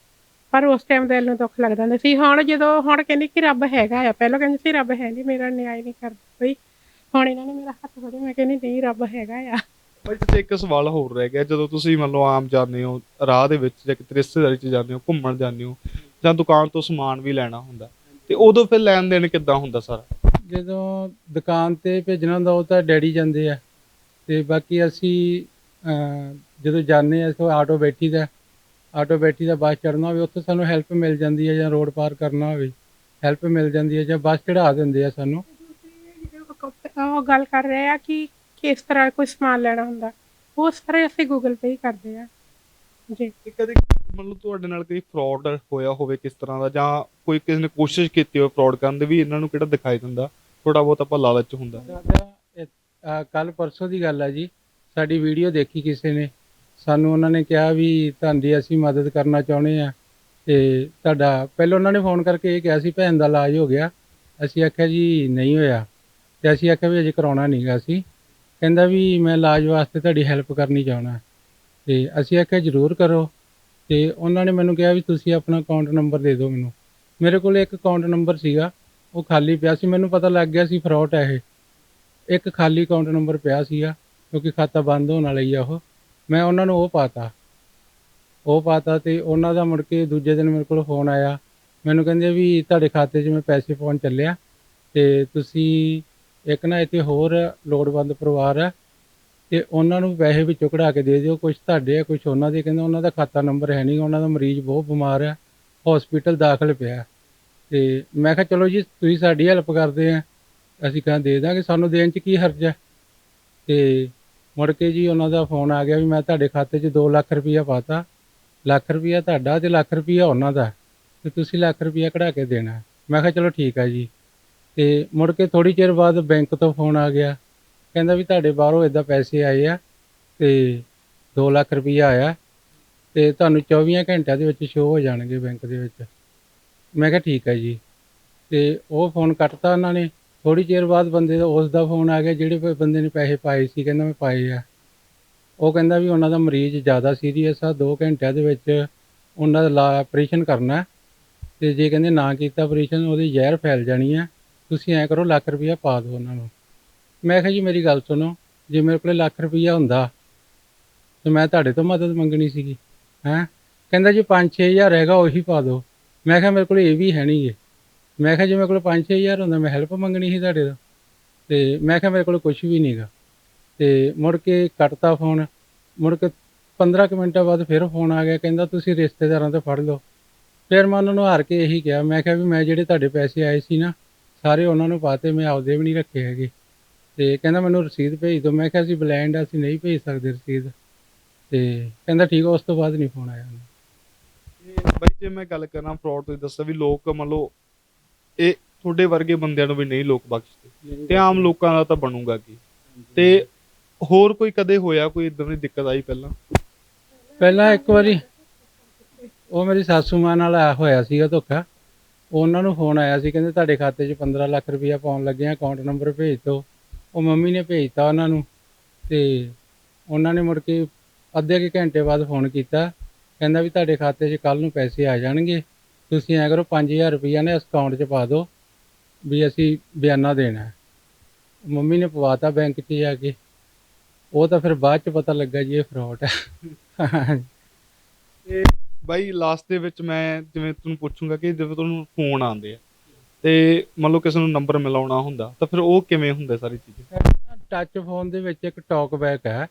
ਪਰ ਉਸ ਟਾਈਮ ਦਿਲ ਨੂੰ ਦੁੱਖ ਲੱਗਦਾ ਹੁੰਦਾ ਸੀ। ਹੁਣ ਜਦੋਂ, ਹੁਣ ਕਹਿੰਦੀ ਕਿ ਰੱਬ ਹੈਗਾ ਆ। ਪਹਿਲਾਂ ਕਹਿੰਦੀ ਸੀ, ਰੱਬ ਹੈ ਨਹੀਂ, ਮੇਰਾ ਨਿਆਂ ਨਹੀਂ ਕਰਦਾ ਕੋਈ। ਹੁਣ ਇਹਨਾਂ ਨੇ ਮੇਰਾ ਹੱਥ ਫੜਿਆ, ਮੈਂ ਕਹਿੰਦੀ, ਨਹੀਂ, ਰੱਬ ਹੈਗਾ ਆ। ਬਾਈ ਤੇ ਇੱਕ ਸਵਾਲ ਹੋਰ ਰਹਿ ਗਿਆ ਜਦੋਂ ਤੁਸੀਂ ਮੰਨ ਲਓ ਆਮ ਜਾਂਦੇ ਹੋ ਰਾਹ ਦੇ ਵਿੱਚ ਜਾਂ ਕਿਤੇ ਰਿਸ਼ਤੇਦਾਰੀ 'ਚ ਜਾਂਦੇ ਹੋ ਘੁੰਮਣ ਜਾਂਦੇ ਹੋ ਜਾਂ ਦੁਕਾਨ ਤੋਂ ਸਮਾਨ ਵੀ ਲੈਣਾ ਹੁੰਦਾ ਤੇ ਉਦੋਂ ਫਿਰ ਲੈਣ ਦੇਣ ਕਿੱਦਾਂ ਹੁੰਦਾ ਸਾਰਾ? ਜਦੋਂ ਦੁਕਾਨ ਤੇ ਭੇਜਣਾ ਹੁੰਦਾ ਉਹ ਤਾਂ ਡੈਡੀ ਜਾਂਦੇ ਆ ਤੇ ਬਾਕੀ ਅਸੀਂ ਜਦੋਂ ਜਾਂਦੇ ਆ ਸੋ ਆਟੋ ਬੈਠੀ ਦਾ ਆਟੋ ਬੈਠੀ ਦਾ ਬੱਸ ਚੜਨਾ ਹੋਵੇ ਉੱਥੇ ਸਾਨੂੰ ਹੈਲਪ ਮਿਲ ਜਾਂਦੀ ਹੈ ਜਾਂ ਰੋਡ ਪਾਰ ਕਰਨਾ ਹੋਵੇ ਹੈਲਪ ਮਿਲ ਜਾਂਦੀ ਹੈ ਜਾਂ ਬੱਸ ਚੜਾ ਦਿੰਦੇ ਆ ਸਾਨੂੰ। ਉਹ ਗੱਲ ਕਰ ਰਹੇ ਆ ਕਿ ਕਿਸ ਤਰ੍ਹਾਂ ਕੋਈ ਸਮਾਨ ਲੈਣਾ ਹੁੰਦਾ। ਉਹ ਸਾਰੇ ਅਸੀਂ ਗੂਗਲ ਪੇ ਹੀ ਕਰਦੇ ਆ। ਜੀ। ਤੇ ਕਦੇ ਮਤਲਬ ਤੁਹਾਡੇ ਨਾਲ ਕੋਈ ਫਰਾਡ ਹੋਇਆ ਹੋਵੇ ਕਿਸ ਤਰ੍ਹਾਂ ਦਾ? ਜਾਂ ਕੋਈ ਕਿਸੇ ਨੇ ਕੋਸ਼ਿਸ਼ ਕੀਤੀ ਹੋਵੇ ਫਰਾਡ ਕਰਨ ਦੀ ਵੀ ਇਹਨਾਂ ਨੂੰ ਕਿਹੜਾ ਦਿਖਾਈ ਦਿੰਦਾ? ਥੋੜਾ ਬਹੁਤ ਆਪਾਂ ਲਾਲਚ ਹੁੰਦਾ। ਕੱਲ ਪਰਸੋਂ ਦੀ ਗੱਲ ਹੈ ਜੀ। ਸਾਡੀ ਵੀਡੀਓ ਦੇਖੀ ਕਿਸੇ ਨੇ। ਸਾਨੂੰ ਉਹਨਾਂ ਨੇ ਕਿਹਾ ਵੀ ਤੁਹਾਡੀ ਅਸੀਂ ਮਦਦ ਕਰਨਾ ਚਾਹੁੰਦੇ ਆ। ਤੇ ਤੁਹਾਡਾ ਪਹਿਲਾਂ ਉਹਨਾਂ ਨੇ ਫੋਨ ਕਰਕੇ ਇਹ ਕਿਹਾ ਸੀ ਭੈਣ ਦਾ ਇਲਾਜ ਹੋ ਗਿਆ। ਅਸੀਂ ਆਖਿਆ ਜੀ ਨਹੀਂ ਹੋਇਆ। ਤੇ ਅਸੀਂ ਆਖਿਆ ਵੀ ਅਜੇ ਕਰਾਉਣਾ ਨਹੀਂਗਾ ਅਸੀਂ। ਕਹਿੰਦਾ ਵੀ ਮੈਂ ਇਲਾਜ ਵਾਸਤੇ ਤੁਹਾਡੀ ਹੈਲਪ ਕਰਨੀ ਚਾਹਣਾ ਤੇ ਅਸੀਂ ਆਖਿਆ, ਜ਼ਰੂਰ ਕਰੋ। ਤੇ ਉਹਨਾਂ ਨੇ ਮੈਨੂੰ ਕਿਹਾ ਵੀ ਤੁਸੀਂ ਆਪਣਾ ਅਕਾਊਂਟ ਨੰਬਰ ਦੇ ਦਿਓ ਮੈਨੂੰ। ਮੇਰੇ ਕੋਲ ਇੱਕ ਅਕਾਊਂਟ ਨੰਬਰ ਸੀਗਾ, ਉਹ ਖਾਲੀ ਪਿਆ ਸੀ। ਮੈਨੂੰ ਪਤਾ ਲੱਗ ਗਿਆ ਸੀ ਫਰਾਡ ਹੈ ਇਹ। ਇੱਕ ਖਾਲੀ ਅਕਾਊਂਟ ਨੰਬਰ ਪਿਆ ਸੀਗਾ, ਕਿਉਂਕਿ ਖਾਤਾ ਬੰਦ ਹੋਣ ਵਾਲਾ ਹੀ ਆ ਉਹ। ਮੈਂ ਉਹਨਾਂ ਨੂੰ ਉਹ ਪਾਤਾ। ਉਹ ਪਾਤਾ ਤੇ ਉਹਨਾਂ ਦਾ ਮੁੜ ਕੇ ਦੂਜੇ ਦਿਨ ਮੇਰੇ ਕੋਲ ਫੋਨ ਆਇਆ। ਮੈਨੂੰ ਕਹਿੰਦੇ ਵੀ ਤੁਹਾਡੇ ਖਾਤੇ 'ਚ ਮੈਂ ਪੈਸੇ ਪਾਉਣ ਚੱਲਿਆ ਤੇ ਤੁਸੀਂ ਇੱਕ ਨਾ ਇੱਥੇ ਹੋਰ ਲੋੜਵੰਦ ਪਰਿਵਾਰ ਹੈ ਤੇ ਉਹਨਾਂ ਨੂੰ ਪੈਸੇ ਵਿੱਚੋਂ ਕਢਾ ਕੇ ਦੇ ਦਿਓ। ਕੁਝ ਤੁਹਾਡੇ ਆ ਕੁਝ ਉਹਨਾਂ ਦੇ। ਕਹਿੰਦੇ ਉਹਨਾਂ ਦਾ ਖਾਤਾ ਨੰਬਰ ਹੈ ਨਹੀਂ ਉਹਨਾਂ ਦਾ ਮਰੀਜ਼ ਬਹੁਤ ਬਿਮਾਰ ਹੈ ਹਸਪੀਟਲ ਦਾਖਲ ਪਿਆ ਤੇ ਮੈਂ ਕਿਹਾ, ਚਲੋ ਜੀ, ਤੁਸੀਂ ਸਾਡੀ ਹੈਲਪ ਕਰਦੇ ਆ। ਅਸੀਂ ਕਹਾਂ ਦੇ ਦਾਂਗੇ। ਸਾਨੂੰ ਦੇਣ 'ਚ ਕੀ ਹਰਜ ਹੈ? ਤੇ ਮੁੜ ਕੇ ਜੀ ਉਹਨਾਂ ਦਾ ਫੋਨ ਆ ਗਿਆ ਵੀ ਮੈਂ ਤੁਹਾਡੇ ਖਾਤੇ 'ਚ 2 ਲੱਖ ਰੁਪਈਆ ਪਾਤਾ। ਲੱਖ ਰੁਪਈਆ ਤੁਹਾਡਾ ਤੇ ਲੱਖ ਰੁਪਈਆ ਉਹਨਾਂ ਦਾ। ਤੇ ਤੁਸੀਂ ਲੱਖ ਰੁਪਈਆ ਕਢਾ ਕੇ ਦੇਣਾ। ਮੈਂ ਕਿਹਾ, ਚਲੋ ਠੀਕ ਆ ਜੀ। ਤੇ ਮੁੜ ਕੇ ਥੋੜੀ ਚਿਰ ਬਾਅਦ ਬੈਂਕ ਤੋਂ ਫੋਨ ਆ ਗਿਆ। ਕਹਿੰਦਾ ਵੀ ਤੁਹਾਡੇ ਬਾਹਰੋਂ ਇਦਾਂ ਪੈਸੇ ਆਏ ਆ ਤੇ 2 ਲੱਖ ਰੁਪਈਆ ਆਇਆ ਤੇ ਤੁਹਾਨੂੰ 24 ਘੰਟਿਆਂ ਦੇ ਵਿੱਚ ਸ਼ੋਅ ਹੋ ਜਾਣਗੇ ਬੈਂਕ ਦੇ ਵਿੱਚ। ਮੈਂ ਕਿਹਾ ਠੀਕ ਹੈ ਜੀ। ਤੇ ਉਹ ਫੋਨ ਕੱਟਤਾ ਉਹਨਾਂ ਨੇ। ਥੋੜੀ ਚਿਰ ਬਾਅਦ ਬੰਦੇ ਦਾ ਉਸ ਦਾ ਫੋਨ ਆ ਗਿਆ ਜਿਹੜੇ ਬੰਦੇ ਨੇ ਪੈਸੇ ਪਾਏ ਸੀ, ਕਹਿੰਦਾ ਮੈਂ ਪਾਏ ਆ। ਉਹ ਕਹਿੰਦਾ ਵੀ ਉਹਨਾਂ ਦਾ ਮਰੀਜ਼ ਜ਼ਿਆਦਾ ਸੀਰੀਅਸ ਆ 2 ਘੰਟਿਆਂ ਦੇ ਵਿੱਚ ਉਹਨਾਂ ਦਾ ਆਪਰੇਸ਼ਨ ਕਰਨਾ। ਹੈ ਤੇ ਜੇ ਕਹਿੰਦੇ ਨਾ ਕੀਤਾ ਆਪਰੇਸ਼ਨ ਉਹਦੀ ਜ਼ਹਿਰ ਫੈਲ ਜਾਣੀ ਆ। ਤੁਸੀਂ ਐਂ ਕਰੋ, ਲੱਖ ਰੁਪਈਆ ਪਾ ਦਿਓ ਉਹਨਾਂ ਨੂੰ। ਮੈਂ ਕਿਹਾ ਜੀ, ਮੇਰੀ ਗੱਲ ਸੁਣੋ, ਜੇ ਮੇਰੇ ਕੋਲੇ ਲੱਖ ਰੁਪਈਆ ਹੁੰਦਾ ਤੇ ਮੈਂ ਤੁਹਾਡੇ ਤੋਂ ਮਦਦ ਮੰਗਣੀ ਸੀਗੀ, ਹੈਂ? ਕਹਿੰਦਾ ਜੀ 5-6000 ਹੈਗਾ, ਉਹੀ ਪਾ ਦਿਓ। ਮੈਂ ਕਿਹਾ, ਮੇਰੇ ਕੋਲ ਇਹ ਵੀ ਹੈ ਨਹੀਂ ਗੇ। ਮੈਂ ਕਿਹਾ, ਜੇ ਮੇਰੇ ਕੋਲ 5-6000 ਹੁੰਦਾ, ਮੈਂ ਹੈਲਪ ਮੰਗਣੀ ਸੀ ਤੁਹਾਡੇ ਤੋਂ। ਤੇ ਮੈਂ ਕਿਹਾ, ਮੇਰੇ ਕੋਲ ਕੁਝ ਵੀ ਨਹੀਂਗਾ ਤੇ ਮੁੜ ਕੇ ਕੱਟਤਾ ਫੋਨ ਮੁੜ ਕੇ 15 ਕੁ ਮਿੰਟਾਂ ਬਾਅਦ ਫਿਰ ਫੋਨ ਆ ਗਿਆ, ਕਹਿੰਦਾ, ਤੁਸੀਂ ਰਿਸ਼ਤੇਦਾਰਾਂ ਤੋਂ ਫੜ ਲਓ। ਫਿਰ ਮੈਂ ਉਹਨਾਂ ਨੂੰ ਹਾਰ ਕੇ ਇਹੀ ਕਿਹਾ। ਮੈਂ ਕਿਹਾ ਵੀ ਮੈਂ ਜਿਹੜੇ ਤੁਹਾਡੇ ਪੈਸੇ ਆਏ ਸੀ ਨਾ ਸਾਰੇ ਉਹਨਾਂ ਨੂੰ ਪਾਤੇ ਮੈਂ ਆਪਦੇ ਵੀ ਨਹੀਂ ਰੱਖੇ ਹੈਗੇ। ਤੇ ਕਹਿੰਦਾ ਮੈਨੂੰ ਰਸੀਦ ਭੇਜ ਦਿਓ। ਮੈਂ ਕਿਹਾ ਅਸੀਂ ਬਲੈਂਡ ਆ, ਅਸੀਂ ਨਹੀਂ ਭੇਜ ਸਕਦੇ ਰਸੀਦ। ਤੇ ਕਹਿੰਦਾ ਠੀਕ ਆ ਉਸ ਤੋਂ ਬਾਅਦ ਨਹੀਂ ਫੋਨ ਆਇਆ ਉਹਨੂੰ। ਇਹ ਬਾਈ ਜੇ ਮੈਂ ਗੱਲ ਕਰਾਂ ਫਰਾਡ ਤੁਸੀਂ ਦੱਸਿਆ ਵੀ ਲੋਕ ਮੰਨ ਲਓ ਇਹ ਤੁਹਾਡੇ ਵਰਗੇ ਬੰਦਿਆਂ ਨੂੰ ਵੀ ਨਹੀਂ ਲੋਕ ਬਖਸ਼ਦੇ। ਤੇ ਆਮ ਲੋਕਾਂ ਦਾ ਤਾਂ ਬਣੂਗਾ ਕੀ? ਤੇ ਹੋਰ ਕੋਈ ਕਦੇ ਹੋਇਆ ਕੋਈ ਇਦਾਂ ਦੀ ਦਿੱਕਤ ਆਈ ਪਹਿਲਾਂ? ਪਹਿਲਾਂ ਇੱਕ ਵਾਰੀ ਉਹ ਮੇਰੀ ਸਾਸੂ ਮਾਂ ਨਾਲ ਆ ਹੋਇਆ ਸੀਗਾ ਧੋਖਾ। ਉਹਨਾਂ ਨੂੰ ਫੋਨ ਆਇਆ ਸੀ, ਕਹਿੰਦੇ ਤੁਹਾਡੇ ਖਾਤੇ 'ਚ 15 ਲੱਖ ਰੁਪਇਆ ਪਾਉਣ ਲੱਗੇ ਆ ਅਕਾਊਂਟ ਨੰਬਰ ਭੇਜ ਦਿਓ। ਉਹ ਮੰਮੀ ਨੇ ਭੇਜਤਾ ਉਹਨਾਂ ਨੂੰ ਤੇ ਉਹਨਾਂ ਨੇ ਮੁੜ ਕੇ ਅੱਧੇ ਕੁ ਘੰਟੇ ਬਾਅਦ ਫੋਨ ਕੀਤਾ। ਕਹਿੰਦਾ ਵੀ ਤੁਹਾਡੇ ਖਾਤੇ 'ਚ ਕੱਲ ਨੂੰ ਪੈਸੇ ਆ ਜਾਣਗੇ, ਤੁਸੀਂ ਐਂ ਕਰੋ 5000 ਰੁਪਇਆ ਨੇ ਇਸ ਅਕਾਊਂਟ 'ਚ ਪਾ ਦਿਓ ਵੀ ਅਸੀਂ ਬਿਆਨਾ ਦੇਣਾ। ਹੈ ਮੰਮੀ ਨੇ ਪਵਾਤਾ ਬੈਂਕ 'ਚ ਜਾ ਕੇ। ਉਹ ਤਾਂ ਫਿਰ ਬਾਅਦ 'ਚ ਪਤਾ ਲੱਗਾ ਜੀ, ਇਹ ਫਰਾਡ ਹੈ ਤੇ ਬਾਈ ਲਾਸਟ ਦੇ ਵਿੱਚ ਮੈਂ ਜਿਵੇਂ ਤੁਹਾਨੂੰ ਪੁੱਛੂੰਗਾ ਕਿ ਜਦੋਂ ਤੁਹਾਨੂੰ ਫੋਨ ਆਉਂਦੇ ਆ ਤੇ ਮੰਨ ਲਓ ਕਿਸੇ ਨੂੰ ਨੰਬਰ ਮਿਲਾਉਣਾ ਹੁੰਦਾ, ਤਾਂ ਫਿਰ ਉਹ ਕਿਵੇਂ ਹੁੰਦਾ ਸਾਰੀ ਚੀਜ਼ਾਂ? ਟੱਚ ਫੋਨ ਦੇ ਵਿੱਚ ਇੱਕ ਟਾਕ ਬੈਕ ਹੈ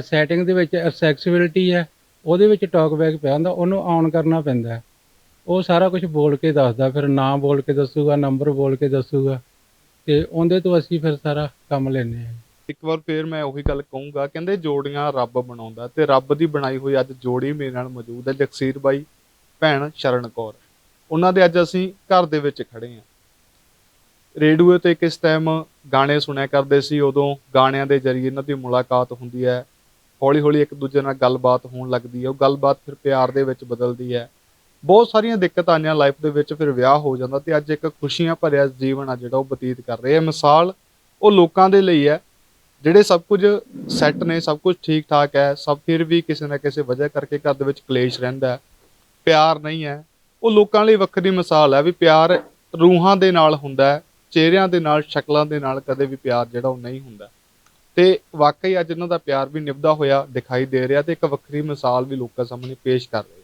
ਸੈਟਿੰਗ ਦੇ ਵਿੱਚ ਐਕਸੈਸਿਬਿਲਿਟੀ ਹੈ, ਉਹਦੇ ਵਿੱਚ ਟਾਕ ਬੈਕ ਪਿਆ ਹੁੰਦਾ, ਉਹਨੂੰ ਆਨ ਕਰਨਾ ਪੈਂਦਾ ਉਹ ਸਾਰਾ ਕੁਝ ਬੋਲ ਕੇ ਦੱਸਦਾ, ਫਿਰ ਨਾਮ ਬੋਲ ਕੇ ਦੱਸੂਗਾ ਨੰਬਰ ਬੋਲ ਕੇ ਦੱਸੂਗਾ, ਤੇ ਉਹਦੇ ਤੋਂ ਅਸੀਂ ਫਿਰ ਸਾਰਾ ਕੰਮ ਲੈਂਦੇ ਹਾਂ। ਇੱਕ ਵਾਰ ਫੇਰ ਮੈਂ ਉਹੀ ਗੱਲ ਕਹੂੰਗਾ, ਕਹਿੰਦੇ ਜੋੜੀਆਂ ਰੱਬ ਬਣਾਉਂਦਾ ਤੇ ਰੱਬ ਦੀ ਬਣਾਈ ਹੋਈ ਅੱਜ ਜੋੜੀ ਮੇਰੇ ਨਾਲ ਮੌਜੂਦ ਹੈ, ਜਗਸੀਰ ਬਾਈ, ਭੈਣ ਸ਼ਰਨ ਕੌਰ। ਉਹਨਾਂ ਦੇ ਅੱਜ ਅਸੀਂ ਘਰ ਦੇ ਵਿੱਚ ਖੜੇ ਹਾਂ। ਰੇਡੀਓ ਤੇ ਕਿਸ ਟਾਈਮ ਗਾਣੇ ਸੁਣਿਆ ਕਰਦੇ ਸੀ, ਉਦੋਂ ਗਾਣਿਆਂ ਦੇ ਜ਼ਰੀਏ ਇਹਨਾਂ ਦੀ ਮੁਲਾਕਾਤ ਹੁੰਦੀ ਹੈ। ਹੌਲੀ ਹੌਲੀ ਇੱਕ ਦੂਜੇ ਨਾਲ ਗੱਲਬਾਤ ਹੋਣ ਲੱਗਦੀ ਹੈ, ਉਹ ਗੱਲਬਾਤ ਫਿਰ ਪਿਆਰ ਦੇ ਵਿੱਚ ਬਦਲਦੀ ਹੈ। ਬਹੁਤ ਸਾਰੀਆਂ ਦਿੱਕਤਾਂ ਆਈਆਂ ਲਾਈਫ ਦੇ ਵਿੱਚ, ਫਿਰ ਵਿਆਹ ਹੋ ਜਾਂਦਾ ਤੇ ਅੱਜ ਇੱਕ ਖੁਸ਼ੀਆਂ ਭਰਿਆ ਜੀਵਨ ਆ ਜਿਹੜਾ ਉਹ ਬਤੀਤ ਕਰ ਰਹੇ ਆ ਮਿਸਾਲ ਉਹ ਲੋਕਾਂ ਦੇ ਲਈ ਹੈ ਜਿਹੜੇ ਸਭ ਕੁਝ ਸੈੱਟ ਨੇ, ਸਭ ਕੁਝ ਠੀਕ ਠਾਕ ਹੈ, ਸਭ ਫਿਰ ਵੀ ਕਿਸੇ ਨਾ ਕਿਸੇ ਵਜ੍ਹਾ ਕਰਕੇ ਘਰ ਦੇ ਵਿੱਚ ਕਲੇਸ਼ ਰਹਿੰਦਾ ਹੈ, ਪਿਆਰ ਨਹੀਂ ਹੈ। ਉਹ ਲੋਕਾਂ ਲਈ ਵੱਖਰੀ ਮਿਸਾਲ ਹੈ ਵੀ ਪਿਆਰ ਰੂਹਾਂ ਦੇ ਨਾਲ ਹੁੰਦਾ ਹੈ, ਚਿਹਰਿਆਂ ਦੇ ਨਾਲ, ਸ਼ਕਲਾਂ ਦੇ ਨਾਲ ਕਦੇ ਵੀ ਪਿਆਰ ਜਿਹੜਾ ਉਹ ਨਹੀਂ ਹੁੰਦਾ। ਤੇ ਵਾਕਈ ਅੱਜ ਇਹਨਾਂ ਦਾ ਪਿਆਰ ਵੀ ਨਿਭਦਾ ਹੋਇਆ ਦਿਖਾਈ ਦੇ ਰਿਹਾ ਤੇ ਇੱਕ ਵੱਖਰੀ ਮਿਸਾਲ ਵੀ ਲੋਕਾਂ ਸਾਹਮਣੇ ਪੇਸ਼ ਕਰ ਰਹੇ।